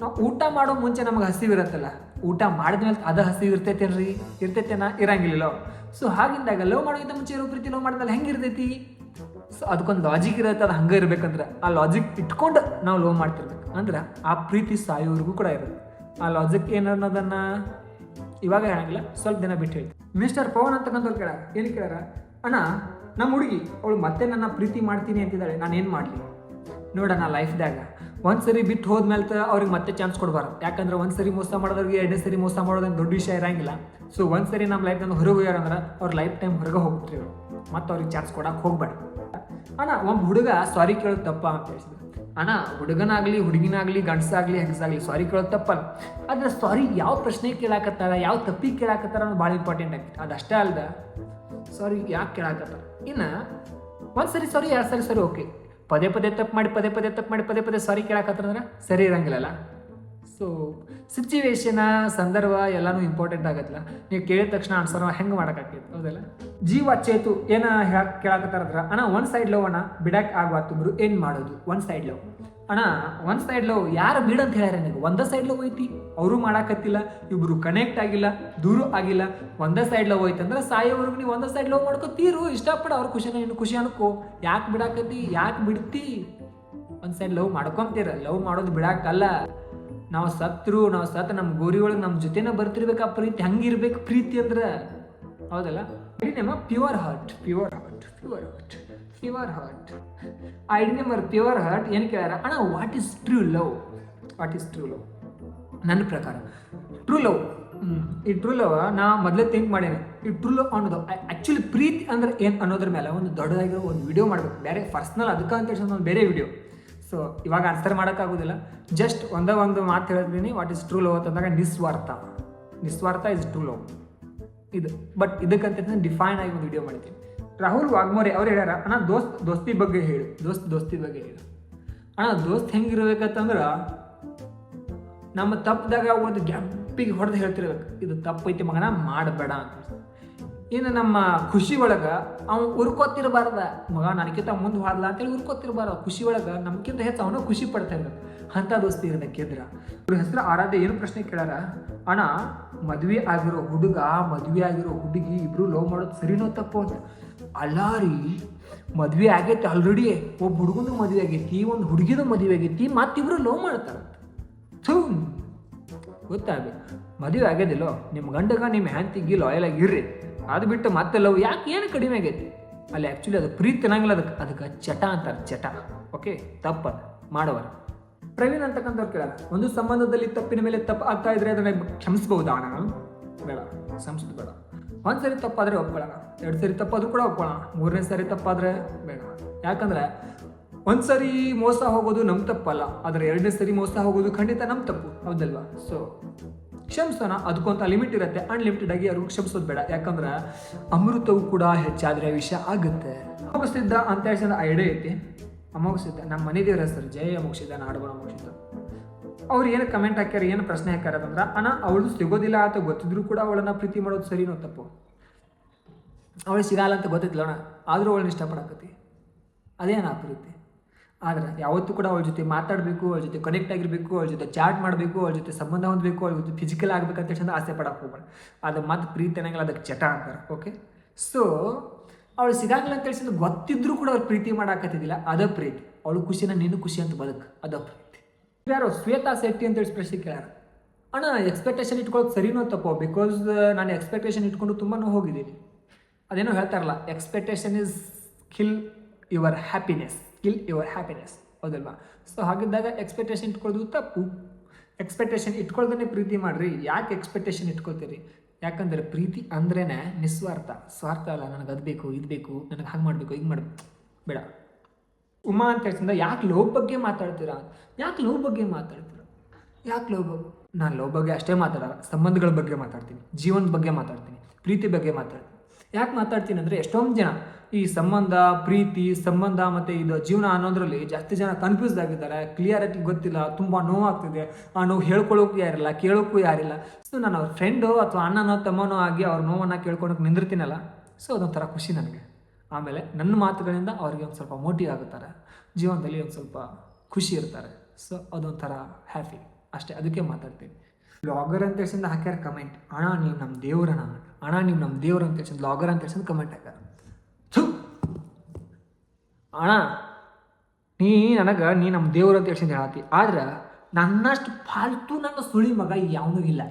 ನಾವು ಊಟ ಮಾಡೋ ಮುಂಚೆ ನಮಗೆ ಹಸಿವು ಇರುತ್ತಲ್ಲ, ಊಟ ಮಾಡಿದ್ಮೇಲೆ ಅದ ಹಸಿವು ಇರ್ತೈತೇನ್ರಿ? ಇರ್ತೈತೇನ? ಇರಂಗಿಲ್ಲ ಸೊ ಹಾಗಿಂದಾಗ ಲವ್ ಮಾಡೋಕ್ಕಿಂತ ಮುಂಚೆ ಇರೋ ಪ್ರೀತಿ ಲವ್ ಮಾಡಿದ್ಮೇಲೆ ಹೆಂಗೆ ಇರ್ತೈತಿ? ಸೊ ಅದಕ್ಕೊಂದು ಲಾಜಿಕ್ ಇರುತ್ತೆ, ಅದು ಹಂಗೆ ಇರ್ಬೇಕಂದ್ರೆ ಆ ಲಾಜಿಕ್ ಇಟ್ಕೊಂಡು ನಾವು ಲವ್ ಮಾಡ್ತಿರ್ಬೇಕು. ಅಂದ್ರೆ ಆ ಪ್ರೀತಿ ಸಾಯೋವರೆಗೂ ಕೂಡ ಇರುತ್ತೆ. ಆ ಲಾಜಿಕ್ ಏನು ಅನ್ನೋದನ್ನ ಇವಾಗ ಹೇಳಂಗಿಲ್ಲ, ಸ್ವಲ್ಪ ದಿನ ಬಿಟ್ಟು ಹೇಳಿ ಮಿಸ್ಟರ್ ಪವನ್ ಅಂತಕ್ಕಂಥವ್ರು ಕೇಳ, ಏನು ಕೇಳಾರ ಅಣ್ಣ ನಮ್ಮ ಹುಡುಗಿ, ಅವಳು ಮತ್ತೆ ನನ್ನ ಪ್ರೀತಿ ಮಾಡ್ತೀನಿ ಅಂತಿದ್ದಾಳೆ. ನಾನು ಏನು ಮಾಡಲಿ? ನೋಡೋಣ ಲೈಫ್ದಾಗ ಒಂದು ಸರಿ ಬಿಟ್ಟು ಹೋದ್ಮೇಲೆ ಅವ್ರಿಗೆ ಮತ್ತೆ ಚಾನ್ಸ್ ಕೊಡಬಾರ್ದು ಯಾಕಂದ್ರೆ ಒಂದು ಸರಿ ಮೋಸ ಮಾಡೋದವ್ರಿಗೆ ಎರಡನೇ ಸರಿ ಮೋಸ ಮಾಡೋದಂತ ದೊಡ್ಡ ವಿಷಯ ಇರಂಗಿಲ್ಲ. ಸೊ ಒಂದು ಸರಿ ನಮ್ಮ ಲೈಫ್ನಲ್ಲಿ ಹೊರಗೆ ಹೋಗ್ಯಾರಂದ್ರೆ ಅವ್ರ ಲೈಫ್ ಟೈಮ್ ಹೊರಗೆ ಅವರು. ಮತ್ತೆ ಅವ್ರಿಗೆ ಚಾನ್ಸ್ ಕೊಡಕ್ಕೆ ಹೋಗ್ಬೇಡ. ಅಣ್ಣ, ಒಂದು ಹುಡುಗ, ಸಾರಿ ಕೇಳೋದು ತಪ್ಪ ಅಂತ ಹೇಳಿದ್ರು ಅಣ್ಣ, ಹುಡುಗನಾಗಲಿ, ಹುಡುಗಿನಾಗಲಿ, ಗಂಡಸಾಗಲಿ, ಹೆಂಗಸಾಗಲಿ, ಸಾರಿ ಕೇಳೋದು ತಪ್ಪಲ್ಲ. ಆದರೆ ಸಾರಿ ಯಾವ ಪ್ರಶ್ನೆ ಕೇಳಾಕತ್ತಾರ, ಯಾವ ತಪ್ಪಿಗೆ ಕೇಳಾಕತ್ತಾರ ಅನ್ನೋದು ಭಾಳ ಇಂಪಾರ್ಟೆಂಟ್ ಆಗ್ತದೆ ಅದಷ್ಟೇ ಅಲ್ದ ಸಾರಿ, ಯಾಕೆ ಕೇಳಾಕತ್ತ? ಇನ್ನು ಒಂದು ಸರಿ ಸಾರಿ, ಎರಡು ಸರಿ ಸರಿ ಓಕೆ ಪದೇ ಪದೇ ತಪ್ಪು ಮಾಡಿ, ಪದೇ ಪದೇ ತಪ್ಪು ಮಾಡಿ, ಪದೇ ಪದೇ ಸಾರಿ ಕೇಳಾಕತ್ತಂದ್ರೆ ಸರಿ ಇರಂಗಿಲ್ಲಲ್ಲ? ಸೊ ಸಿಚುವೇಶನ ಸಂದರ್ಭ ಎಲ್ಲಾನು ಇಂಪಾರ್ಟೆಂಟ್ ಆಗತ್ತಲ್ಲ. ನೀವು ಕೇಳಿದ ತಕ್ಷಣ ಆನ್ಸರ್ ಹೆಂಗೆ ಮಾಡೋಕ್ಕಾಗ್ತೈತೆ ಹೌದಲ್ಲ? ಜೀವ ಚೇತು ಏನ ಕೇಳಾಕತ್ತಾರ ಅಣ್ಣ ಒನ್ ಸೈಡ್ ಲವ್ ಅಣ್ಣ, ಬಿಡಕ್ ಇಬ್ರು ಏನು ಮಾಡೋದು? ಒನ್ ಸೈಡ್ ಲವ್ ಅಣ್ಣ ಒನ್ ಸೈಡ್ ಲವ್ ಯಾರು ಬಿಡಂತ ಹೇಳ್ಯಾರ ನನಗೆ? ಒಂದೇ ಸೈಡ್ ಲವ್ ಐತಿ. ಅವರು ಮಾಡಾಕತ್ತಿಲ್ಲ, ಇಬ್ರು ಕನೆಕ್ಟ್ ಆಗಿಲ್ಲ, ದೂರ ಆಗಿಲ್ಲ. ಒಂದೇ ಸೈಡ್ ಲವ್ ಐತಿ ಅಂದ್ರೆ ಸಾಯೋವರೆಗೂ ನೀವು ಒಂದೇ ಸೈಡ್ ಲವ್ ಮಾಡ್ಕೋತೀರು. ಇಷ್ಟಪಡ ಅವ್ರ ಖುಷಿನ ನೀನು ಖುಷಿ ಅನ್ಕೋ. ಯಾಕೆ ಬಿಡಾಕತ್ತಿ? ಯಾಕೆ ಬಿಡ್ತಿ? ಒಂದು ಸೈಡ್ ಲವ್ ಮಾಡ್ಕೊಂತೀರ. ಲವ್ ಮಾಡೋದು ಬಿಡಾಕಲ್ಲ. ನಾವು ಸತ್ರು, ನಾವು ಸತ್ ನಮ್ಮ ಗೋರಿ ಒಳಗೆ ನಮ್ಮ ಜೊತೆನೇ ಬರ್ತಿರ್ಬೇಕು ಆ ಪ್ರೀತಿ, ಹಂಗಿರ್ಬೇಕು ಪ್ರೀತಿ ಅಂದ್ರೆ ಹೌದಲ್ಲ? ಐಡಿನೇಮ pure heart pure heart pure heart pure heart. ಐಡಿನೇಮರ್ pure heart ಏನು ಕೇಳ್ಯಾರ? ಅಣ್ಣ, what is true love? What is true love? ನನ್ನ ಪ್ರಕಾರ. ಟ್ರೂ ಲವ್ ಈ ಟ್ರೂ ಲವ್ ನಾ ಮೊದಲೇ ಥಿಂಕ್ ಮಾಡೇನೆ. ಈ ಟ್ರೂ ಲವ್ ಅನ್ನೋದು ಆ್ಯಕ್ಚುಲಿ ಪ್ರೀತಿ ಅಂದ್ರೆ ಏನು ಅನ್ನೋದ್ರ ಮೇಲೆ ಒಂದು ದೊಡ್ಡದಾಗಿರೋ ಒಂದು ವಿಡಿಯೋ ಮಾಡ್ಬೇಕು. ಬೇರೆ ಪರ್ಸ್ನಲ್ ಅದಕ್ಕೆ ಅಂತ ಹೇಳಿ ಒಂದು ಬೇರೆ ವಿಡಿಯೋ ಸೊ ಇವಾಗ ಆನ್ಸರ್ ಮಾಡೋಕ್ಕಾಗೋದಿಲ್ಲ. ಜಸ್ಟ್ ಒಂದೇ ಒಂದು ಮಾತು ಹೇಳಿದ್ದೀನಿ ವಾಟ್ ಇಸ್ ಟ್ರೂ ಲವ್ ಅಂತಂದಾಗ ನಿಸ್ವಾರ್ಥ. ನಿಸ್ವಾರ್ಥ ಇಸ್ ಟ್ರೂ ಲವ್ ಇದು ಬಟ್ ಇದಕ್ಕಂತ ಡಿಫೈನ್ ಆಗಿ ಒಂದು ವಿಡಿಯೋ ಮಾಡಿದ್ದೀನಿ ರಾಹುಲ್ ವಾಗ್ಮೋರೆ ಅವ್ರು ಹೇಳ್ಯಾರ, ಅಣ್ಣ, ದೋಸ್ತ್, ದೋಸ್ತಿ ಬಗ್ಗೆ ಹೇಳು. ದೋಸ್ತ್, ದೋಸ್ತಿ ಬಗ್ಗೆ ಹೇಳು. ಅಣ್ಣ, ದೋಸ್ತ್ ಹೆಂಗಿರ್ಬೇಕಂತಂದ್ರೆ ನಮ್ಮ ತಪ್ಪದಾಗ ಒಂದು ಗ್ಯಾಪಿಗೆ ಹೊಡೆದು ಹೇಳ್ತಿರ್ಬೇಕು. ಇದು ತಪ್ಪೈತಿ ಮಗನ, ಮಾಡಬೇಡ ಅಂತ. ಇನ್ನು ನಮ್ಮ ಖುಷಿ ಒಳಗೆ ಅವ್ನು ಉರ್ಕೋತಿರ್ಬಾರ್ದ ಮಗ ನನಗಿಂತ ಮುಂದೆ ಹೋದ್ಲ ಅಂತೇಳಿ ಉರ್ಕೋತಿರ್ಬಾರ್ದ ಖುಷಿ ಒಳಗೆ ನಮ್ಗಿಂತ ಹೆಚ್ಚು ಅವನು ಖುಷಿ ಪಡ್ತಾ ಇರ್ಬೇಕು ಅಂಥ ದೋಸ್ತಿ ಇರ್ಬೇಕಿದ್ರ ಇವ್ರ ಹೆಸರು ಆರಾಧ್ಯ ಏನು ಪ್ರಶ್ನೆ ಕೇಳಾರ ಅಣ್ಣ, ಮದುವೆ ಆಗಿರೋ ಹುಡುಗ, ಮದುವೆ ಆಗಿರೋ ಹುಡುಗಿ ಇಬ್ರು ಲವ್ ಮಾಡೋದು ಸರಿನೋ ತಪ್ಪು ಅಂತ. ಅಲ್ಲ ರೀ, ಮದ್ವೆ ಆಗೈತೆ ಆಲ್ರೆಡಿ ಒಬ್ಬ ಹುಡುಗನೂ ಮದುವೆ ಆಗೈತಿ, ಒಂದು ಹುಡುಗಿದು ಮದುವೆ ಆಗೈತಿ, ಮತ್ತಿಬ್ರು ಲವ್ ಮಾಡ್ತಾರಂತ ಥೂ. ಗೊತ್ತಾಗ ಮದುವೆ ಆಗ್ಯದಿಲ್ಲೋ? ನಿಮ್ಮ ಗಂಡಗ ನಿಮ್ಮ ಹ್ಯಾಂತಿಗೆ ಲಾಯಲ್ ಆಗಿ ಇರ್ರಿ ಅದು ಬಿಟ್ಟು ಮತ್ತೆ ಲವ್ ಯಾಕೆ ಏನು ಕಡಿಮೆ ಆಗೈತಿ? ಅಲ್ಲಿ ಆ್ಯಕ್ಚುಲಿ ಅದು ಪ್ರೀತಿ ಅನ್ನಂಗಿಲ್ಲ ಅದಕ್ಕೆ. ಅದಕ್ಕೆ ಚಟ ಅಂತಾರೆ, ಚಟ. ಓಕೆ ತಪ್ಪ ಮಾಡೋವರ. ಪ್ರವೀಣ್ ಅಂತಕ್ಕಂಥವ್ರು ಕೇಳಲ್ಲ ಒಂದು ಸಂಬಂಧದಲ್ಲಿ ತಪ್ಪಿನ ಮೇಲೆ ತಪ್ಪು ಆಗ್ತಾ ಇದ್ರೆ ಅದನ್ನ ಕ್ಷಮಿಸಬಹುದಾ ಅಣ್ಣ ಬೇಡ. ಕ್ಷಮಿಸೋದು ಬೇಡ. ಒಂದು ಸರಿ ತಪ್ಪಾದರೆ ಒಪ್ಕೊಳ್ಳೋಣ. ಎರಡು ಸರಿ ತಪ್ಪಾದ್ರೂ ಕೂಡ ಒಪ್ಕೊಳ್ಳೋಣ. ಮೂರನೇ ಸರಿ ತಪ್ಪಾದರೆ ಬೇಡ. ಯಾಕಂದ್ರೆ ಒಂದು ಸರಿ ಮೋಸ ಹೋಗೋದು ನಮ್ಮ ತಪ್ಪಲ್ಲ. ಆದರೆ ಎರಡನೇ ಸರಿ ಮೋಸ ಹೋಗೋದು ಖಂಡಿತ ನಮ್ಮ ತಪ್ಪು. ಹೌದಲ್ವಾ? ಸೊ ಕ್ಷಮಿಸೋಣ ಅದಕ್ಕೊಂತ ಲಿಮಿಟ್ ಇರುತ್ತೆ. ಅನ್ಲಿಮಿಟೆಡ್ ಆಗಿ ಅವ್ರಿಗೆ ಕ್ಷಮಿಸೋದು ಬೇಡ. ಯಾಕಂದ್ರೆ ಅಮೃತವು ಕೂಡ ಹೆಚ್ಚಾದ್ರೆ ವಿಷಯ ಆಗುತ್ತೆ. ಅಮೋಘ ಸಿದ್ಧ ಅಂತ ಹೇಳಿದ ಐಡಿಯಾ ಐತಿ. ಅಮೋಕ್ಷಿತ ನಮ್ಮ ಮನೆ ದೇವ್ರ ಹೆಸರು ಜಯ ಅಮೋಘ ನಾಡುವ ನಾಡಬರ ಅಮೋಘ ಅವ್ರು ಏನು ಕಮೆಂಟ್ ಹಾಕ್ಯಾರ, ಏನು ಪ್ರಶ್ನೆ ಹಾಕ್ಯಾರ ಅಂದ್ರೆ ಅಣ್ಣ ಅವಳು ಸಿಗೋದಿಲ್ಲ ಅಂತ ಗೊತ್ತಿದ್ರು ಕೂಡ ಅವಳನ್ನ ಪ್ರೀತಿ ಮಾಡೋದು ಸರಿನೋ ತಪ್ಪು? ಅವಳು ಸಿಗಲ್ಲ ಅಂತ ಗೊತ್ತಿದ್ಲೋಣ ಅಣ್ಣ. ಆದರೂ ಅವಳನ್ನ ಇಷ್ಟಪಡಕತ್ತಿ. ಅದೇನ ಪ್ರೀತಿ? ಆದ್ರೆ ಯಾವತ್ತೂ ಕೂಡ ಅವ್ರ ಜೊತೆ ಮಾತಾಡಬೇಕು ಅವ್ರ ಜೊತೆ ಕನೆಕ್ಟ್ ಆಗಿರಬೇಕು ಅವ್ರ ಜೊತೆ ಚಾಟ್ ಮಾಡಬೇಕು ಅವ್ರ ಜೊತೆ ಸಂಬಂಧ ಹೊಂದಬೇಕು ಅವ್ರ ಜೊತೆ ಫಿಸಿಕಲ್ ಆಗಬೇಕಂತ ಹೇಳಿ ಆಸೆ ಪಡಕ್ಕೆ ಹೋಗ್ಬೇಡ. ಅದು ಮತ್ತು ಪ್ರೀತಿ ಅನ್ನಂಗಿಲ್ಲ, ಅದಕ್ಕೆ ಚಟ ಅಂತಾರೆ ಓಕೆ ಸೊ ಅವಳು ಸಿಗಾಗಲ್ಲ ಅಂತ ಹೇಳಿ ಗೊತ್ತಿದ್ರು ಕೂಡ ಅವ್ರು ಪ್ರೀತಿ ಮಾಡಾಕತ್ತಿದ್ದಿಲ್ಲ, ಅದ ಪ್ರೀತಿ. ಅವಳು ಖುಷಿನ ನೀನು ಖುಷಿ ಅಂತ ಬದುಕು, ಅದ ಪ್ರೀತಿ. ಯಾರು ಶ್ವೇತಾ ಶೆಟ್ಟಿ ಅಂತ ಹೇಳಿ ಪ್ರಶ್ನೆ ಕೇಳ್ಯಾರ ಅಣ್ಣ ಎಕ್ಸ್ಪೆಕ್ಟೇಷನ್ ಇಟ್ಕೊಳ್ಳೋದು ಸರಿನೋ ತಪ್ಪೋ? ಬಿಕಾಸ್ ನಾನು ಎಕ್ಸ್ಪೆಕ್ಟೇಷನ್ ಇಟ್ಕೊಂಡು ತುಂಬಾ ಹೋಗಿದ್ದೀನಿ. ಅದೇನೋ ಹೇಳ್ತಾರಲ್ಲ expectation is kill your happiness kill your happiness ಹೌದಲ್ವಾ? ಸೊ ಹಾಗಿದ್ದಾಗ ಎಕ್ಸ್ಪೆಕ್ಟೇಷನ್ ಇಟ್ಕೊಳ್ಳೋದು ತಪ್ಪು. ಎಕ್ಸ್ಪೆಕ್ಟೇಷನ್ ಇಟ್ಕೊಳ್ದೇ ಪ್ರೀತಿ ಮಾಡಿರಿ. ಯಾಕೆ ಎಕ್ಸ್ಪೆಕ್ಟೇಷನ್ ಇಟ್ಕೊಳ್ತೀರಿ? ಯಾಕಂದರೆ ಪ್ರೀತಿ ಅಂದ್ರೇ ನಿಸ್ವಾರ್ಥ. ಸ್ವಾರ್ಥ ಅಲ್ಲ, ನನಗೆ ಅದು ಬೇಕು, ಇದು ಬೇಕು, ನನಗೆ ಹಾಗೆ ಮಾಡಬೇಕು, ಹಿಂಗೆ ಮಾಡಬೇಕು. ಬೇಡ. ಉಮಾ ಅಂತ ಹೇಳ್ತಿಂದ ಯಾಕೆ ಲವ್ ಬಗ್ಗೆ ಮಾತಾಡ್ತೀರಾ? ಯಾಕೆ ಲವ್ ಬಗ್ಗೆ ಮಾತಾಡ್ತೀರಾ? ಯಾಕೆ ಲವ್ ನಾನು ಲವ್ ಬಗ್ಗೆ ಅಷ್ಟೇ ಮಾತಾಡಲ್ಲ, ಸಂಬಂಧಗಳ ಬಗ್ಗೆ ಮಾತಾಡ್ತೀನಿ. ಜೀವನದ ಬಗ್ಗೆ ಮಾತಾಡ್ತೀನಿ. ಪ್ರೀತಿ ಬಗ್ಗೆ ಮಾತಾಡ್ತೀನಿ. ಯಾಕೆ ಮಾತಾಡ್ತೀನಿ ಅಂದರೆ ಎಷ್ಟೊಂದು ಜನ ಈ ಸಂಬಂಧ, ಪ್ರೀತಿ, ಸಂಬಂಧ ಮತ್ತು ಇದು ಜೀವನ ಅನ್ನೋದ್ರಲ್ಲಿ ಜಾಸ್ತಿ ಜನ ಕನ್ಫ್ಯೂಸ್ ಆಗಿದ್ದಾರೆ. ಕ್ಲಿಯರಿಟಿ ಗೊತ್ತಿಲ್ಲ, ತುಂಬ ನೋವಾಗ್ತಿದೆ ಆ ನೋವು ಹೇಳ್ಕೊಳ್ಳೋಕ್ಕೂ ಯಾರಿಲ್ಲ ಕೇಳೋಕ್ಕೂ ಯಾರಿಲ್ಲ. ಸೊ ನಾನು ಅವ್ರ ಫ್ರೆಂಡು ಅಥವಾ ಅಣ್ಣನೋ, ತಮ್ಮನೋ ಆಗಿ ಅವ್ರ ನೋವನ್ನು ಕೇಳ್ಕೊಳಕ್ಕೆ ನಿಂದಿರ್ತೀನಲ್ಲ? ಸೊ ಅದೊಂಥರ ಖುಷಿ ನನಗೆ. ಆಮೇಲೆ ನನ್ನ ಮಾತುಗಳಿಂದ ಅವ್ರಿಗೆ ಒಂದು ಸ್ವಲ್ಪ ಮೋಟಿವ್ ಆಗುತ್ತಾರೆ. ಜೀವನದಲ್ಲಿ ಒಂದು ಸ್ವಲ್ಪ ಖುಷಿ ಇರ್ತಾರೆ. ಸೊ ಅದೊಂಥರ ಹ್ಯಾಪಿ ಅಷ್ಟೇ, ಅದಕ್ಕೆ ಮಾತಾಡ್ತೀನಿ. ಬ್ಲಾಗರ್ ಅಂತ ಹೇಳ್ಸಿಂದ ಹಾಕ್ಯಾರ ಕಮೆಂಟ್ ಅಣ್ಣ, ನೀವು ನಮ್ಮ ದೇವ್ರಣ್ಣ ಅಣ್ಣ, ನೀವು ನಮ್ಮ ದೇವ್ರ ಅಂತ ಹೇಳ್ಸಿಂದ ಬ್ಲಾಗರ್ ಅಂತ ಹೇಳ್ಸಿಂದ ಕಮೆಂಟ್ ಹಾಕ್ಯಾರ. ಅಣ್ಣ, ನೀ ನನಗೆ, ನೀ ನಮ್ಮ ದೇವ್ರು ಅಂತ ಹೇಳ್ಸಿಂದ ಹೇಳತ್ತಿ ಆದ್ರೆ ನನ್ನಷ್ಟು ಫಾಲ್ತು ನನ್ನ ಸುಳಿ ಮಗ ಯಾವನೂ ಇಲ್ಲ.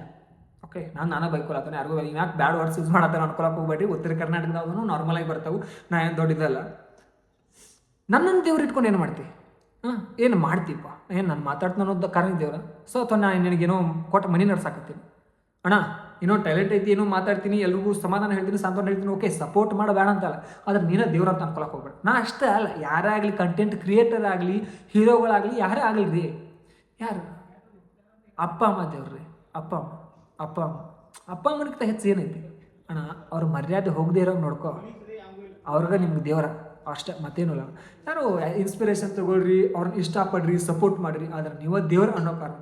ಓಕೆ ನಾನು ನಾನು ಬೈಕೊಳತ್ತಾನೆ ಯಾರಿಗೂ ಯಾಕೆ ಬ್ಯಾಡ್ ವರ್ಡ್ಸ್ ಯೂಸ್ ಮಾಡತ್ತಾನೆ ಅನ್ಕೊಳಕ್ಕೆ ಹೋಗ್ಬೇಡಿ ಉತ್ತರ ಕರ್ನಾಟಕದಾಗೂ ನಾರ್ಮಲ್ ಆಗಿ ಬರ್ತಾವೆ, ನಾ ಏನು ದೊಡ್ಡದಲ್ಲ. ನನ್ನನ್ನು ದೇವ್ರು ಇಟ್ಕೊಂಡು ಏನು ಮಾಡ್ತಿ? ಹಾಂ, ಏನು ಮಾಡ್ತೀಪ್ಪ? ಏನು ನಾನು ಮಾತಾಡ್ತಾನೋದು ಕಾರಣ ದೇವ್ರ ಸೊ ಅಥವಾ ನಾನು ನಿನಗೇನೋ ಕೊಟ್ಟು ಮನೆ ನಡ್ಸಾಕತ್ತೀನಿ. ಅಣ್ಣ ಏನೋ ಟ್ಯಾಲೆಂಟ್ ಐತಿ ಏನೋ ಮಾತಾಡ್ತೀನಿ, ಎಲ್ರಿಗೂ ಸಮಾಧಾನ ಹೇಳ್ತೀನಿ ಸಾಂತ್ವನ ಹೇಳ್ತೀನಿ ಓಕೆ ಸಪೋರ್ಟ್ ಮಾಡೋ ಬೇಡ ಅಂತಲ್ಲ. ಆದ್ರೆ ನೀನೇ ದೇವ್ರ ಅಂತ ಅನ್ಕೊಳಕ್ಕೆ ಹೋಗ್ಬೇಡ. ನಾ ಅಷ್ಟೇ ಅಲ್ಲ, ಯಾರೇ ಆಗಲಿ ಕಂಟೆಂಟ್ ಕ್ರಿಯೇಟರ್ ಆಗಲಿ, ಹೀರೋಗಳಾಗಲಿ, ಯಾರೇ ಆಗಲಿ ರೀ. ಯಾರು? ಅಪ್ಪ, ಅಮ್ಮ ದೇವ್ರಿ ಅಪ್ಪ, ಅಮ್ಮ ಅಪ್ಪ ಅಮ್ಮ. ಅಪ್ಪ ಅಮ್ಮನಿಗಿಂತ ಹೆಚ್ಚು ಏನೈತಿ? ಅಣ್ಣ, ಅವ್ರ ಮರ್ಯಾದೆ ಹೋಗದೆ ಇರೋಂಗೆ ನೋಡ್ಕೋ. ಅವ್ರಿಗೆ ನಿಮ್ಗೆ ದೇವರ. ಅಷ್ಟೇ, ಮತ್ತೇನು ಇಲ್ಲ. ಯಾರು ಇನ್ಸ್ಪಿರೇಷನ್ ತಗೊಳ್ರಿ ಅವ್ರನ್ನ ಇಷ್ಟಪಡ್ರಿ ಸಪೋರ್ಟ್ ಮಾಡಿರಿ, ಆದ್ರೆ ನೀವ ದೇವ್ರ ಅನ್ನೋ ಕಾರಣ.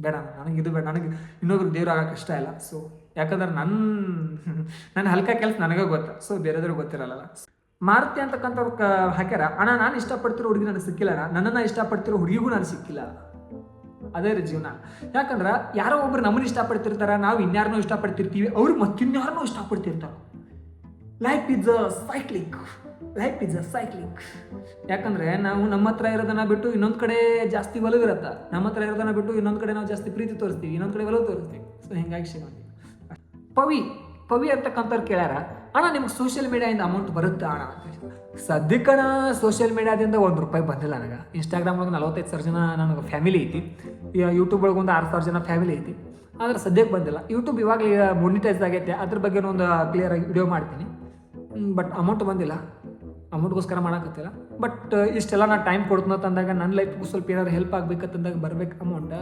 ಬೇಡ ನನಗೆ ಇದು ಬೇಡ, ನನಗೆ ಇನ್ನೊಬ್ರು ದೇವ್ರು ಆಗೋಕೆ ಇಷ್ಟ ಇಲ್ಲ. ಸೊ ಯಾಕಂದ್ರೆ ನನ್ನ ನನ್ನ ಹಲ್ಕ ಕೆಲಸ ನನಗೆ ಗೊತ್ತ ಸೊ ಬೇರೆದವ್ರಿಗೆ ಗೊತ್ತಿರಲ್ಲ ಮಾರುತಿ ಅಂತಕ್ಕಂಥವ್ರು ಕ, ಹಾಕ್ಯಾರ, ಅಣ್ಣ, ನಾನು ಇಷ್ಟಪಡ್ತಿರೋ ಹುಡುಗಿ ನನಗೆ ಸಿಕ್ಕಿಲ್ಲ ನನ್ನನ್ನು ಇಷ್ಟಪಡ್ತಿರೋ ಹುಡುಗಿಗೂ ನಾನು ಸಿಕ್ಕಿಲ್ಲ. ಅದೇ ರೀ ಜೀವನ. ಯಾಕಂದ್ರೆ ಯಾರೋ ಒಬ್ರು ನಮ್ಮನ್ನ ಇಷ್ಟಪಡ್ತಿರ್ತಾರ, ನಾವು ಇನ್ಯಾರನ್ನೂ ಇಷ್ಟಪಡ್ತಿರ್ತೀವಿ, ಅವ್ರು ಮತ್ತಿನ್ಯಾರನ್ನೂ ಇಷ್ಟಪಡ್ತಿರ್ತಾರೆ. Life is a cyclic life is a cyclic ಯಾಕಂದ್ರೆ ನಾವು ನಮ್ಮ ಹತ್ರ ಇರೋದನ್ನ ಬಿಟ್ಟು ಇನ್ನೊಂದು ಕಡೆ ಜಾಸ್ತಿ ಒಲವಿರತ್ತ ನಮ್ಮ ಹತ್ರ ಇರೋದನ್ನ ಬಿಟ್ಟು ಇನ್ನೊಂದು ಕಡೆ ನಾವು ಜಾಸ್ತಿ ಪ್ರೀತಿ ತೋರಿಸ್ತೀವಿ, ಇನ್ನೊಂದು ಕಡೆ ಒಲವು ತೋರಿಸ್ತೀವಿ. ಸೊ ಹಿಂಗಾಗಿ ಸಿಗೋದು ಪವಿ ಪವಿ ಅಂತಕ್ಕಂಥವ್ರು ಕೇಳ್ಯಾರ, ಅಣ್ಣ, ನಿಮ್ಗೆ ಸೋಷಿಯಲ್ ಮೀಡಿಯಾದಿಂದ ಅಮೌಂಟ್ ಬರುತ್ತಾ ಅಣ್ಣ. ಸದ್ಯಕ್ಕಣ ಸೋಷಿಯಲ್ ಮೀಡಿಯಾದಿಂದ ಒಂದು ರೂಪಾಯಿ ಬಂದಿಲ್ಲ ನನಗೆ. ಇನ್ಸ್ಟಾಗ್ರಾಮ್ ಒಳಗೆ ನಲವತ್ತೈದು ಸಾವಿರ ಜನ ನನಗೆ ಫ್ಯಾಮಿಲಿ ಐತಿ. ಯೂಟ್ಯೂಬ್ ಒಳಗೆ ಒಂದು ಆರು ಸಾವಿರ ಜನ ಫ್ಯಾಮಿಲಿ ಐತಿ. ಆದ್ರೆ ಸದ್ಯಕ್ಕೆ ಬಂದಿಲ್ಲ. ಯೂಟ್ಯೂಬ್ ಇವಾಗ ಮೊನಿಟೈಸ್ ಆಗೈತೆ. ಅದ್ರ ಬಗ್ಗೆ ಒಂದು ಕ್ಲಿಯರ್ ಆಗಿ ವಿಡಿಯೋ ಮಾಡ್ತೀನಿ. ಬಟ್ ಅಮೌಂಟ್ ಬಂದಿಲ್ಲ. ಅಮೌಂಟ್ಗೋಸ್ಕರ ಮಾಡೋಕತ್ತಿಲ್ಲ. ಬಟ್ ಇಷ್ಟೆಲ್ಲ ನಾನು ಟೈಮ್ ಕೊಡ್ತೀನಿ ತಂದಾಗ ನನ್ನ ಲೈಫ್ಗೂ ಸ್ವಲ್ಪ ಏನಾದ್ರು ಹೆಲ್ಪ್ ಆಗ್ಬೇಕಂತಂದಾಗ ಬರ್ಬೇಕು ಅಮೌಂಟ್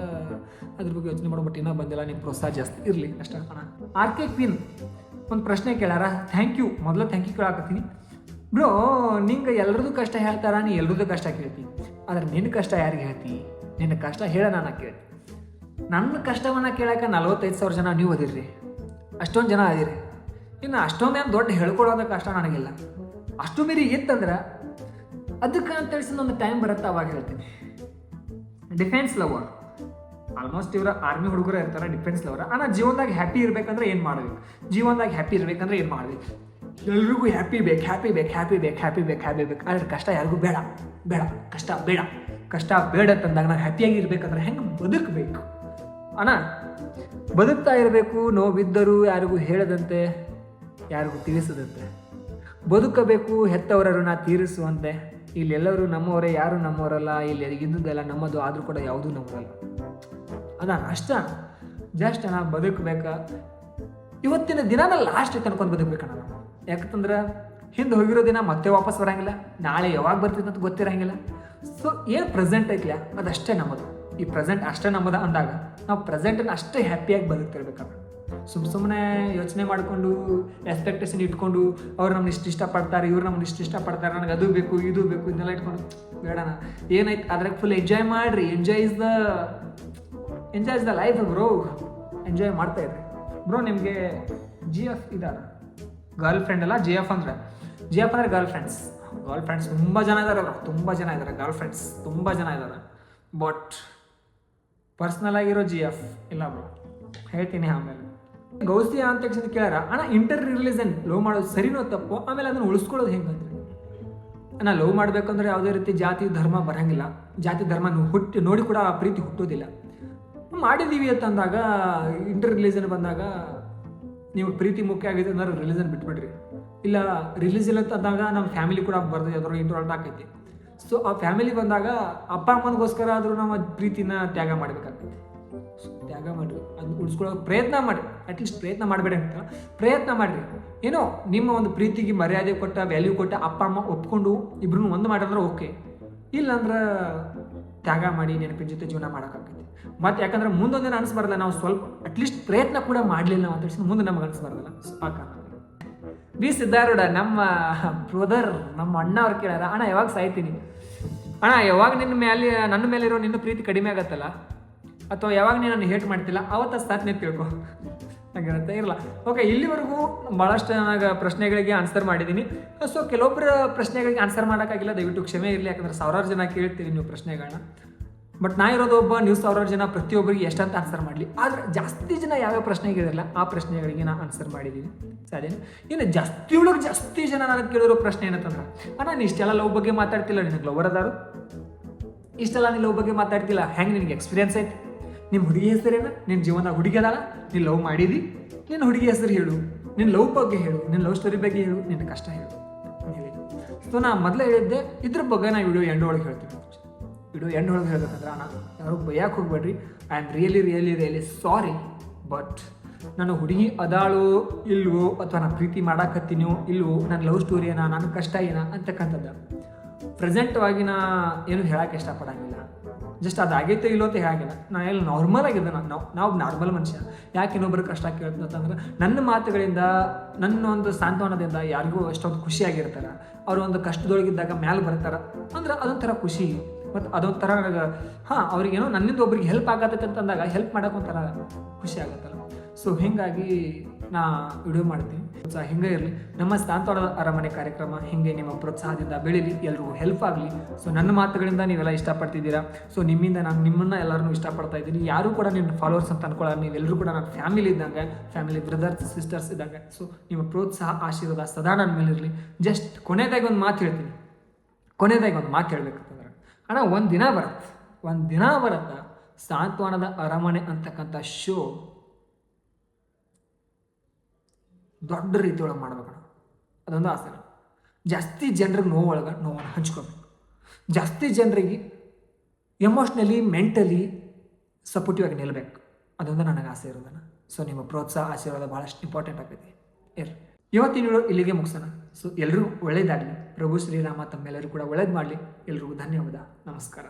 ಅದ್ರ ಬಗ್ಗೆ ಯೋಚನೆ ಮಾಡೋ ಬಟ್ ಇನ್ನೂ ಬಂದಿಲ್ಲ ನಿಮ್ಮ ಪ್ರೋತ್ಸಾಹ ಜಾಸ್ತಿ ಇರಲಿ. ಅಷ್ಟೇ ಆರ್ ಕೆ ಕ್ವೀನ್ ಒಂದು ಪ್ರಶ್ನೆ ಕೇಳ್ಯಾರ. ಥ್ಯಾಂಕ್ ಯು ಮೊದಲು ಥ್ಯಾಂಕ್ ಯು ಕೇಳಾಕತ್ತೀನಿ. ಬ್ರೋ ನಿಂಗೆ ಎಲ್ರದ್ದು ಕಷ್ಟ ಹೇಳ್ತಾರ, ನೀ ಎಲ್ರದ್ದು ಕಷ್ಟ ಕೇಳ್ತಿ. ಆದ್ರೆ ನಿನ್ನ ಕಷ್ಟ ಯಾರಿಗೆ ಹೇಳ್ತಿ? ನಿನ್ನ ಕಷ್ಟ ಹೇಳ ನಾನು ಕೇಳ್ತಿ. ನನ್ನ ಕಷ್ಟವನ್ನು ಕೇಳಕ್ಕೆ ನಲ್ವತ್ತೈದು ಸಾವಿರ ಜನ ನೀವು ಅದಿರ್ರಿ ಅಷ್ಟೊಂದು ಜನ ಅದಿರಿ ಇನ್ನು ಅಷ್ಟೊಂದೇನು ದೊಡ್ಡ ಹೇಳ್ಕೊಡೋದಕ್ಕೆ ಕಷ್ಟ ನನಗಿಲ್ಲ. ಅಷ್ಟು ಮೀರಿ ಇತ್ತಂದ್ರೆ ಅದಕ್ಕೆ ಅಂತೇಳಿಸಿ ನನ್ನ ಟೈಮ್ ಬರುತ್ತೆ ಅವಾಗ ಹೇಳ್ತೀನಿ. ಡಿಫೆನ್ಸ್ ಲವರ್ ಆಲ್ಮೋಸ್ಟ್ ಇವರ ಆರ್ಮಿ ಹುಡುಗರು ಇರ್ತಾರೆ ಡಿಫೆನ್ಸ್ ಲವರ್ ಆನಾ ಜೀವನದಾಗ ಹ್ಯಾಪಿ ಇರಬೇಕಂದ್ರೆ ಏನು ಮಾಡಬೇಕು? ಜೀವನದಾಗ ಹ್ಯಾಪಿ ಇರಬೇಕಂದ್ರೆ ಏನು ಮಾಡಬೇಕು? ಎಲ್ರಿಗೂ ಹ್ಯಾಪಿ ಬೇಕು ಹ್ಯಾಪಿ ಬೇಕು ಹ್ಯಾಪಿ ಬೇಕು ಹ್ಯಾಪಿ ಬೇಕು ಹ್ಯಾಪಿ ಬೇಕು. ಆದರೆ ಕಷ್ಟ ಯಾರಿಗೂ ಬೇಡ ಬೇಡ, ಕಷ್ಟ ಬೇಡ. ಕಷ್ಟ ಬೇಡ ತಂದಾಗ ನಾವು ಹ್ಯಾಪಿಯಾಗಿ ಇರಬೇಕಂದ್ರೆ ಹೆಂಗೆ ಬದುಕಬೇಕು? ಅಣ್ಣ ಬದುಕ್ತಾ ಇರಬೇಕು, ನೋವಿದ್ದರೂ ಯಾರಿಗೂ ಹೇಳದಂತೆ. ಯಾರಿಗೂ ತಿಳಿಸದಂತೆ. ಬದುಕಬೇಕು ಹೆತ್ತವರ ಋಣ ತೀರಿಸುವಂತೆ. ಇಲ್ಲೆಲ್ಲರೂ ನಮ್ಮವರೇ, ಯಾರು ನಮ್ಮವರಲ್ಲ. ಇಲ್ಲಿ ಇದ್ದುದೆಲ್ಲ ನಮ್ಮದು, ಆದರೂ ಕೂಡ ಯಾವುದೂ ನಮ್ಮದಲ್ಲ ಅದ ಅಷ್ಟ. ಜಸ್ಟ್ ನಾ ಬದುಕಬೇಕಾ. ಇವತ್ತಿನ ದಿನನ ಲಾಸ್ಟ್ ಅನ್ಕೊಂಡು ಬದುಕಬೇಕಣ್ಣ ನಾವು. ಯಾಕಂತಂದ್ರೆ, ಹಿಂದೆ ಹೋಗಿರೋ ದಿನ ಮತ್ತೆ ವಾಪಸ್ ಬರಂಗಿಲ್ಲ. ನಾಳೆ ಯಾವಾಗ ಬರ್ತೈತೆ ಅಂತ ಗೊತ್ತಿರಂಗಿಲ್ಲ. ಸೊ ಏನು ಪ್ರೆಸೆಂಟ್ ಐತಿಲ್ಲ ಅದಷ್ಟೇ ನಮ್ಮದು. ಈ ಪ್ರೆಸೆಂಟ್ ಅಷ್ಟೇ ನಮ್ಮದ ಅಂದಾಗ, ನಾವು ಪ್ರೆಸೆಂಟನ್ನು ಅಷ್ಟೇ ಹ್ಯಾಪಿಯಾಗಿ ಬದುಕ್ತಿರ್ಬೇಕಣ್ಣ. ಸುಮ್ಮ ಸುಮ್ಮನೆ ಯೋಚನೆ ಮಾಡಿಕೊಂಡು ಎಕ್ಸ್ಪೆಕ್ಟೇಷನ್ ಇಟ್ಕೊಂಡು ಅವ್ರು ನಮ್ಗೆ ಇಷ್ಟು ಇಷ್ಟಪಡ್ತಾರೆ, ಇವ್ರು ನಮ್ಗೆ ಇಷ್ಟು ಇಷ್ಟಪಡ್ತಾರೆ, ನನಗೆ ಅದು ಬೇಕು, ಇದು ಬೇಕು, ಇದನ್ನೆಲ್ಲ ಇಟ್ಕೊಂಡು. ಬೇಡಣ ಏನಾಯ್ತು? ಅದ್ರಾಗ ಫುಲ್ ಎಂಜಾಯ್ ಮಾಡಿರಿ. Enjoy is the enjoy is the life bro enjoy ಮಾಡ್ತಾ ಇದ್ರಿ ಬ್ರೋ ನಿಮಗೆ ಜಿ ಎಫ್ ಇದಾರ? ಗರ್ಲ್ ಫ್ರೆಂಡ್ ಅಲ್ಲ? ಜಿ ಎಫ್ ಅಂದರೆ? ಜಿ ಎಫ್ ಅಂದರೆ ಗರ್ಲ್ ಫ್ರೆಂಡ್ಸ್ ಗರ್ಲ್ ಫ್ರೆಂಡ್ಸ್ ತುಂಬ ಜನ ಇದ್ದಾರೆ ಬ್ರೋ ತುಂಬ ಜನ ಇದ್ದಾರೆ ಗರ್ಲ್ ಫ್ರೆಂಡ್ಸ್ ತುಂಬ ಜನ ಇದ್ದಾರೆ ಬಟ್ ಪರ್ಸ್ನಲ್ ಆಗಿರೋ ಜಿ ಎಫ್ ಇಲ್ಲ ಬ್ರೋ ಹೇಳ್ತೀನಿ ಆಮೇಲೆ. ಗೌಸಿ ಅಂತ ತಕ್ಷಣ ಕೇಳಾರ ಅಣ್ಣ ಇಂಟರ್ ರಿಲಿಜನ್ ಲವ್ ಮಾಡೋದು ಸರಿನೋ ತಪ್ಪು? ಆಮೇಲೆ ಅದನ್ನು ಉಳಿಸ್ಕೊಳ್ಳೋದು ಹೆಂಗಂದ್ರೆ ನಾ ಲವ್ ಮಾಡಬೇಕಂದ್ರೆ ಯಾವುದೇ ರೀತಿ ಜಾತಿ, ಧರ್ಮ ಬರಂಗಿಲ್ಲ. ಜಾತಿ, ಧರ್ಮ ಹುಟ್ಟಿ ನೋಡಿ ಕೂಡ ಆ ಪ್ರೀತಿ ಹುಟ್ಟೋದಿಲ್ಲ. ಮಾಡಿದೀವಿ ಅಂತ ಅಂದಾಗ ಇಂಟರ್ ರಿಲಿಜನ್ ಬಂದಾಗ, ನೀವು ಪ್ರೀತಿ ಮುಖ್ಯ ಆಗಿದೆ ಅಂದ್ರೆ ರಿಲಿಜನ್ ಬಿಟ್ಬಿಡ್ರಿ. ಇಲ್ಲ ರಿಲಿಜನ್ ಅಂತಂದಾಗ ನಮ್ಮ ಫ್ಯಾಮಿಲಿ ಕೂಡ ಬರ್ದು ಯಾವ್ದಾದ್ರು ಇಂಟ್ರಾಲ್ಟ್ ಆಕೈತಿ. ಸೊ ಆ ಫ್ಯಾಮಿಲಿ ಬಂದಾಗ, ಅಪ್ಪ, ಅಮ್ಮನಿಗೋಸ್ಕರ ಆದರೂ ನಮ್ಮ ಪ್ರೀತಿನ ತ್ಯಾಗ ಮಾಡಬೇಕಾಗ್ತೈತಿ. ತ್ಯಾಗ ಮಾಡಿರಿ. ಅದನ್ನ ಉಳಿಸ್ಕೊಳ್ಳೋ ಪ್ರಯತ್ನ ಮಾಡಿ ಅಟ್ಲೀಸ್ಟ್ ಪ್ರಯತ್ನ ಮಾಡಬೇಡ ಅಂತ ಪ್ರಯತ್ನ ಮಾಡಿರಿ. ಏನೋ ನಿಮ್ಮ ಒಂದು ಪ್ರೀತಿಗೆ ಮರ್ಯಾದೆ ಕೊಟ್ಟ ವ್ಯಾಲ್ಯೂ ಕೊಟ್ಟ ಅಪ್ಪ, ಅಮ್ಮ ಒಪ್ಕೊಂಡು ಇಬ್ರು ಒಂದು ಮಾಡಿದ್ರೆ ಓಕೆ ಇಲ್ಲಾಂದ್ರೆ ತ್ಯಾಗ ಮಾಡಿ ನೆನಪಿನ ಜೊತೆ ಜೀವನ ಮಾಡೋಕ್ಕಾಗುತ್ತೆ. ಮತ್ತು ಯಾಕಂದ್ರೆ ಮುಂದೊಂದಿನ ಅನಿಸ್ಬಾರ್ದಲ್ಲ ನಾವು ಸ್ವಲ್ಪ ಅಟ್ಲೀಸ್ಟ್ ಪ್ರಯತ್ನ ಕೂಡ ಮಾಡಲಿಲ್ಲ ಅಂತ ಹೇಳಿ ಮುಂದೆ ನಮ್ಗೆ ಅನಿಸ್ಬಾರ್ದಲ್ಲ ಸೊ ಆ ಕಾರಣಕ್ಕೆ ಬಿ ಸಿದ್ಧಾರೂಢ, ನಮ್ಮ ಬ್ರದರ್ ನಮ್ಮ ಅಣ್ಣ ಅವ್ರು ಕೇಳ್ಯಾರ, ಅಣ್ಣ, ಯಾವಾಗ ಸಾಯ್ತೀನಿ? ಅಣ್ಣ, ಯಾವಾಗ ನಿನ್ನ ಮೇಲೆ ನನ್ನ ಮೇಲೆ ಇರೋ ನಿನ್ನ ಪ್ರೀತಿ ಕಡಿಮೆ ಆಗತ್ತಲ್ಲ? ಅಥವಾ ಯಾವಾಗ ನೀನು ನಾನು ಹೇಟ್ ಮಾಡ್ತಿಲ್ಲ, ಅವತ್ತ ಸಾತ್ನೆ ತಿಳ್ಕೊ. ಹಾಗಿರುತ್ತೆ ಇರಲ್ಲ ಓಕೆ ಇಲ್ಲಿವರೆಗೂ ಭಾಳಷ್ಟು ನನಗೆ ಪ್ರಶ್ನೆಗಳಿಗೆ ಆನ್ಸರ್ ಮಾಡಿದ್ದೀನಿ ಸೊ ಕೆಲವೊಬ್ಬರ ಪ್ರಶ್ನೆಗಳಿಗೆ ಆನ್ಸರ್ ಮಾಡೋಕ್ಕಾಗಿಲ್ಲ, ದಯವಿಟ್ಟು ಕ್ಷಮೆ ಇರಲಿ, ಯಾಕಂದ್ರೆ ಸಾವಿರಾರು ಜನ ಕೇಳ್ತೀವಿ ನೀವು ಪ್ರಶ್ನೆಗಳನ್ನ ಬಟ್ ನಾ ಇರೋದು ಒಬ್ಬ ನೀವು ಸಾವಿರಾರು ಜನ ಪ್ರತಿಯೊಬ್ಬರಿಗೆ ಎಷ್ಟಂತ ಆನ್ಸರ್ ಮಾಡಲಿ. ಆದರೆ ಜಾಸ್ತಿ ಜನ ಯಾವ್ಯಾವ ಪ್ರಶ್ನೆಗಳಿರಲ್ಲ ಆ ಪ್ರಶ್ನೆಗಳಿಗೆ ನಾನು ಆನ್ಸರ್ ಮಾಡಿದ್ದೀನಿ ಸರಿನಾ? ಇನ್ನು ಜಾಸ್ತಿ ಒಳಗೆ ಜಾಸ್ತಿ ಜನ ನನಗೆ ಕೇಳಿರೋ ಪ್ರಶ್ನೆ ಏನಂತಂದ್ರೆ, ಅಣ್ಣ ನೀ ಇಷ್ಟೆಲ್ಲ ಲವ್ ಬಗ್ಗೆ ಮಾತಾಡ್ತಿಲ್ಲ, ನಿನಗೆ ಲವರ್ ಅದಾರು? ಇಷ್ಟೆಲ್ಲ ನೀನು ಲವ್ ಬಗ್ಗೆ ಮಾತಾಡ್ತಿಲ್ಲ, ಹೆಂಗೆ ನಿನಗೆ ಎಕ್ಸ್ಪೀರಿಯನ್ಸ್ ಐತಿ? ನಿಮ್ಮ ಹುಡುಗಿ ಹೆಸರೇನ? ನಿನ್ನ ಜೀವನ ಹುಡುಗಿ ಅದಲ್ಲ ನೀನು ಲವ್ ಮಾಡಿದಿ? ನಿನ್ನ ಹುಡುಗಿ ಹೆಸರು ಹೇಳು. ನಿನ್ನ ಲವ್ ಬಗ್ಗೆ ಹೇಳು. ನಿನ್ನ ಲವ್ ಸ್ಟೋರಿ ಬಗ್ಗೆ ಹೇಳು. ನಿನ್ನ ಕಷ್ಟ ಹೇಳು. ಸೊ ನಾ ಮೊದಲೇ ಹೇಳಿದ್ದೆ, ಇದ್ರ ಬಗ್ಗೆ ನಾ ವಿಡಿಯೋ ಎಂಡ್ ಒಳಗೆ ಹೇಳ್ತೀನಿ ವಿಡಿಯೋ ಎಂಡ್ ಒಳಗೆ ಹೇಳ್ಬೇಕಂದ್ರೆ ನಾ ಯಾರು ಬೈಯಕ್ಕೆ ಹೋಗ್ಬೇಡ್ರಿ. I am really really really sorry but ನನ್ನ ಹುಡುಗಿ ಅದಾಳು ಇಲ್ವೋ ಅಥವಾ ನಾನು ಪ್ರೀತಿ ಮಾಡಾಕತ್ತೀನೋ ಇಲ್ವೋ, ನನ್ನ ಲವ್ ಸ್ಟೋರಿ ಏನ, ನನ್ನ ಕಷ್ಟ ಏನ ಅಂತಕ್ಕಂಥದ್ದು. ಪ್ರೆಸೆಂಟ್ವಾಗಿ ನಾ ಏನು ಹೇಳಕ್ಕೆ ಇಷ್ಟಪಡಂಗಿಲ್ಲ. ಜಸ್ಟ್ ಅದು ಇಲ್ಲೋ ಅಂತ ಹೇಗಿಲ್ಲ. ನಾ ಎಲ್ಲ ನಾರ್ಮಲ್ ಆಗಿದೆ ನಾನು. ನಾವು ನಾವು ನಾರ್ಮಲ್ ಮನುಷ್ಯ. ಯಾಕೆ ಇನ್ನೊಬ್ಬರು ಕಷ್ಟ ಕೇಳ್ತಂತಂದ್ರೆ ನನ್ನ ಮಾತುಗಳಿಂದ, ನನ್ನ ಒಂದು ಸಾಂತ್ವನದಿಂದ ಯಾರಿಗೂ ಅಷ್ಟೊಂದು ಖುಷಿಯಾಗಿರ್ತಾರೆ ಅವ್ರ ಒಂದು ಕಷ್ಟದೊಳಗಿದ್ದಾಗ ಮ್ಯಾಲೆ ಬರ್ತಾರೆ. ಅಂದ್ರೆ ಅದೊಂಥರ ಖುಷಿ. ಮತ್ತು ಅದೊಂಥರ ನನಗೆ, ಹಾಂ, ಅವ್ರಿಗೇನೋ ನನ್ನಿಂದ ಒಬ್ರಿಗೆ ಹೆಲ್ಪ್ ಆಗತ್ತೆ ಅಂತಂದಾಗ ಹೆಲ್ಪ್ ಮಾಡೋಕೆ ಒಂಥರ ಖುಷಿ ಆಗುತ್ತಲ್ಲ ಸೊ ಹೀಗಾಗಿ ನಾ ವಿಡಿಯೋ ಮಾಡ್ತೀನಿ. ಪ್ರೋತ್ಸಾಹ ಹಿಂಗೆ ಇರಲಿ. ನಮ್ಮ ಸಾಂತ್ವನದ ಅರಮನೆ ಕಾರ್ಯಕ್ರಮ ಹಿಂಗೆ ನಿಮ್ಮ ಪ್ರೋತ್ಸಾಹದಿಂದ ಬೆಳೀಲಿ, ಎಲ್ರಿಗೂ ಹೆಲ್ಪ್ ಆಗಲಿ. ಸೊ ನನ್ನ ಮಾತುಗಳಿಂದ ನೀವೆಲ್ಲ ಇಷ್ಟಪಡ್ತಿದ್ದೀರಾ? ಸೊ ನಿಮ್ಮಿಂದ ನಾನು ನಿಮ್ಮನ್ನು ಎಲ್ಲರನ್ನೂ ಇಷ್ಟಪಡ್ತಾ ಇದ್ದೀನಿ. ಯಾರು ಕೂಡ ನಿಮ್ಮ ಫಾಲೋವರ್ಸ್ ಅಂತ ಅನ್ಕೊಳ್ಳೋರು ನೀವೆಲ್ಲರೂ ಕೂಡ ನನ್ನ ಫ್ಯಾಮಿಲಿ ಇದ್ದಂಗೆ ಫ್ಯಾಮಿಲಿ ಬ್ರದರ್ಸ್ ಸಿಸ್ಟರ್ಸ್ ಇದ್ದಂಗೆ. ಸೊ ನಿಮ್ಮ ಪ್ರೋತ್ಸಾಹ, ಆಶೀರ್ವಾದ ಸದಾ ನನ್ನ ಮೇಲೆ ಇರಲಿ. ಜಸ್ಟ್ ಕೊನೆದಾಗಿ ಒಂದು ಮಾತು ಹೇಳ್ತೀನಿ. ಕೊನೆದಾಗಿ ಒಂದು ಮಾತು ಹೇಳ್ಬೇಕಂತಂದ್ರೆ, ಅಣ್ಣ, ಒಂದು ದಿನ ಬರುತ್ತೆ. ಒಂದು ದಿನ ಬರುತ್ತೆ ಸಾಂತ್ವನದ ಅರಮನೆ ಅಂತಕ್ಕಂಥ ಶೋ ದೊಡ್ಡ ರೀತಿಯೊಳಗೆ ಮಾಡ್ಬೇಕಣ್ಣ. ಅದೊಂದು ಆಸೆ ಜಾಸ್ತಿ ಜನರಿಗೆ ನೋವು ಒಳಗೆ ನೋವನ್ನು ಹಂಚ್ಕೋಬೇಕು. ಜಾಸ್ತಿ ಜನರಿಗೆ ಎಮೋಷ್ನಲಿ ಮೆಂಟಲಿ ಸಪೋರ್ಟಿವ್ ಆಗಿ ನಿಲ್ಲಬೇಕು ಅದೊಂದು ನನಗೆ ಆಸೆ ಇರೋದನ್ನ ಸೊ ನಿಮ್ಮ ಪ್ರೋತ್ಸಾಹ, ಆಶೀರ್ವಾದ ಭಾಳಷ್ಟು ಇಂಪಾರ್ಟೆಂಟ್ ಆಗ್ತೈತಿ ಇರ್ರಿ ಇವತ್ತಿನ ಇಲ್ಲಿಗೆ ಮುಗಿಸೋಣ. ಸೊ ಎಲ್ಲರೂ ಒಳ್ಳೇದಾಗಲಿ. ಪ್ರಭು ಶ್ರೀರಾಮ ತಮ್ಮೆಲ್ಲರೂ ಕೂಡ ಒಳ್ಳೇದು ಮಾಡಲಿ. ಎಲ್ರಿಗೂ ಧನ್ಯವಾದ. ನಮಸ್ಕಾರ.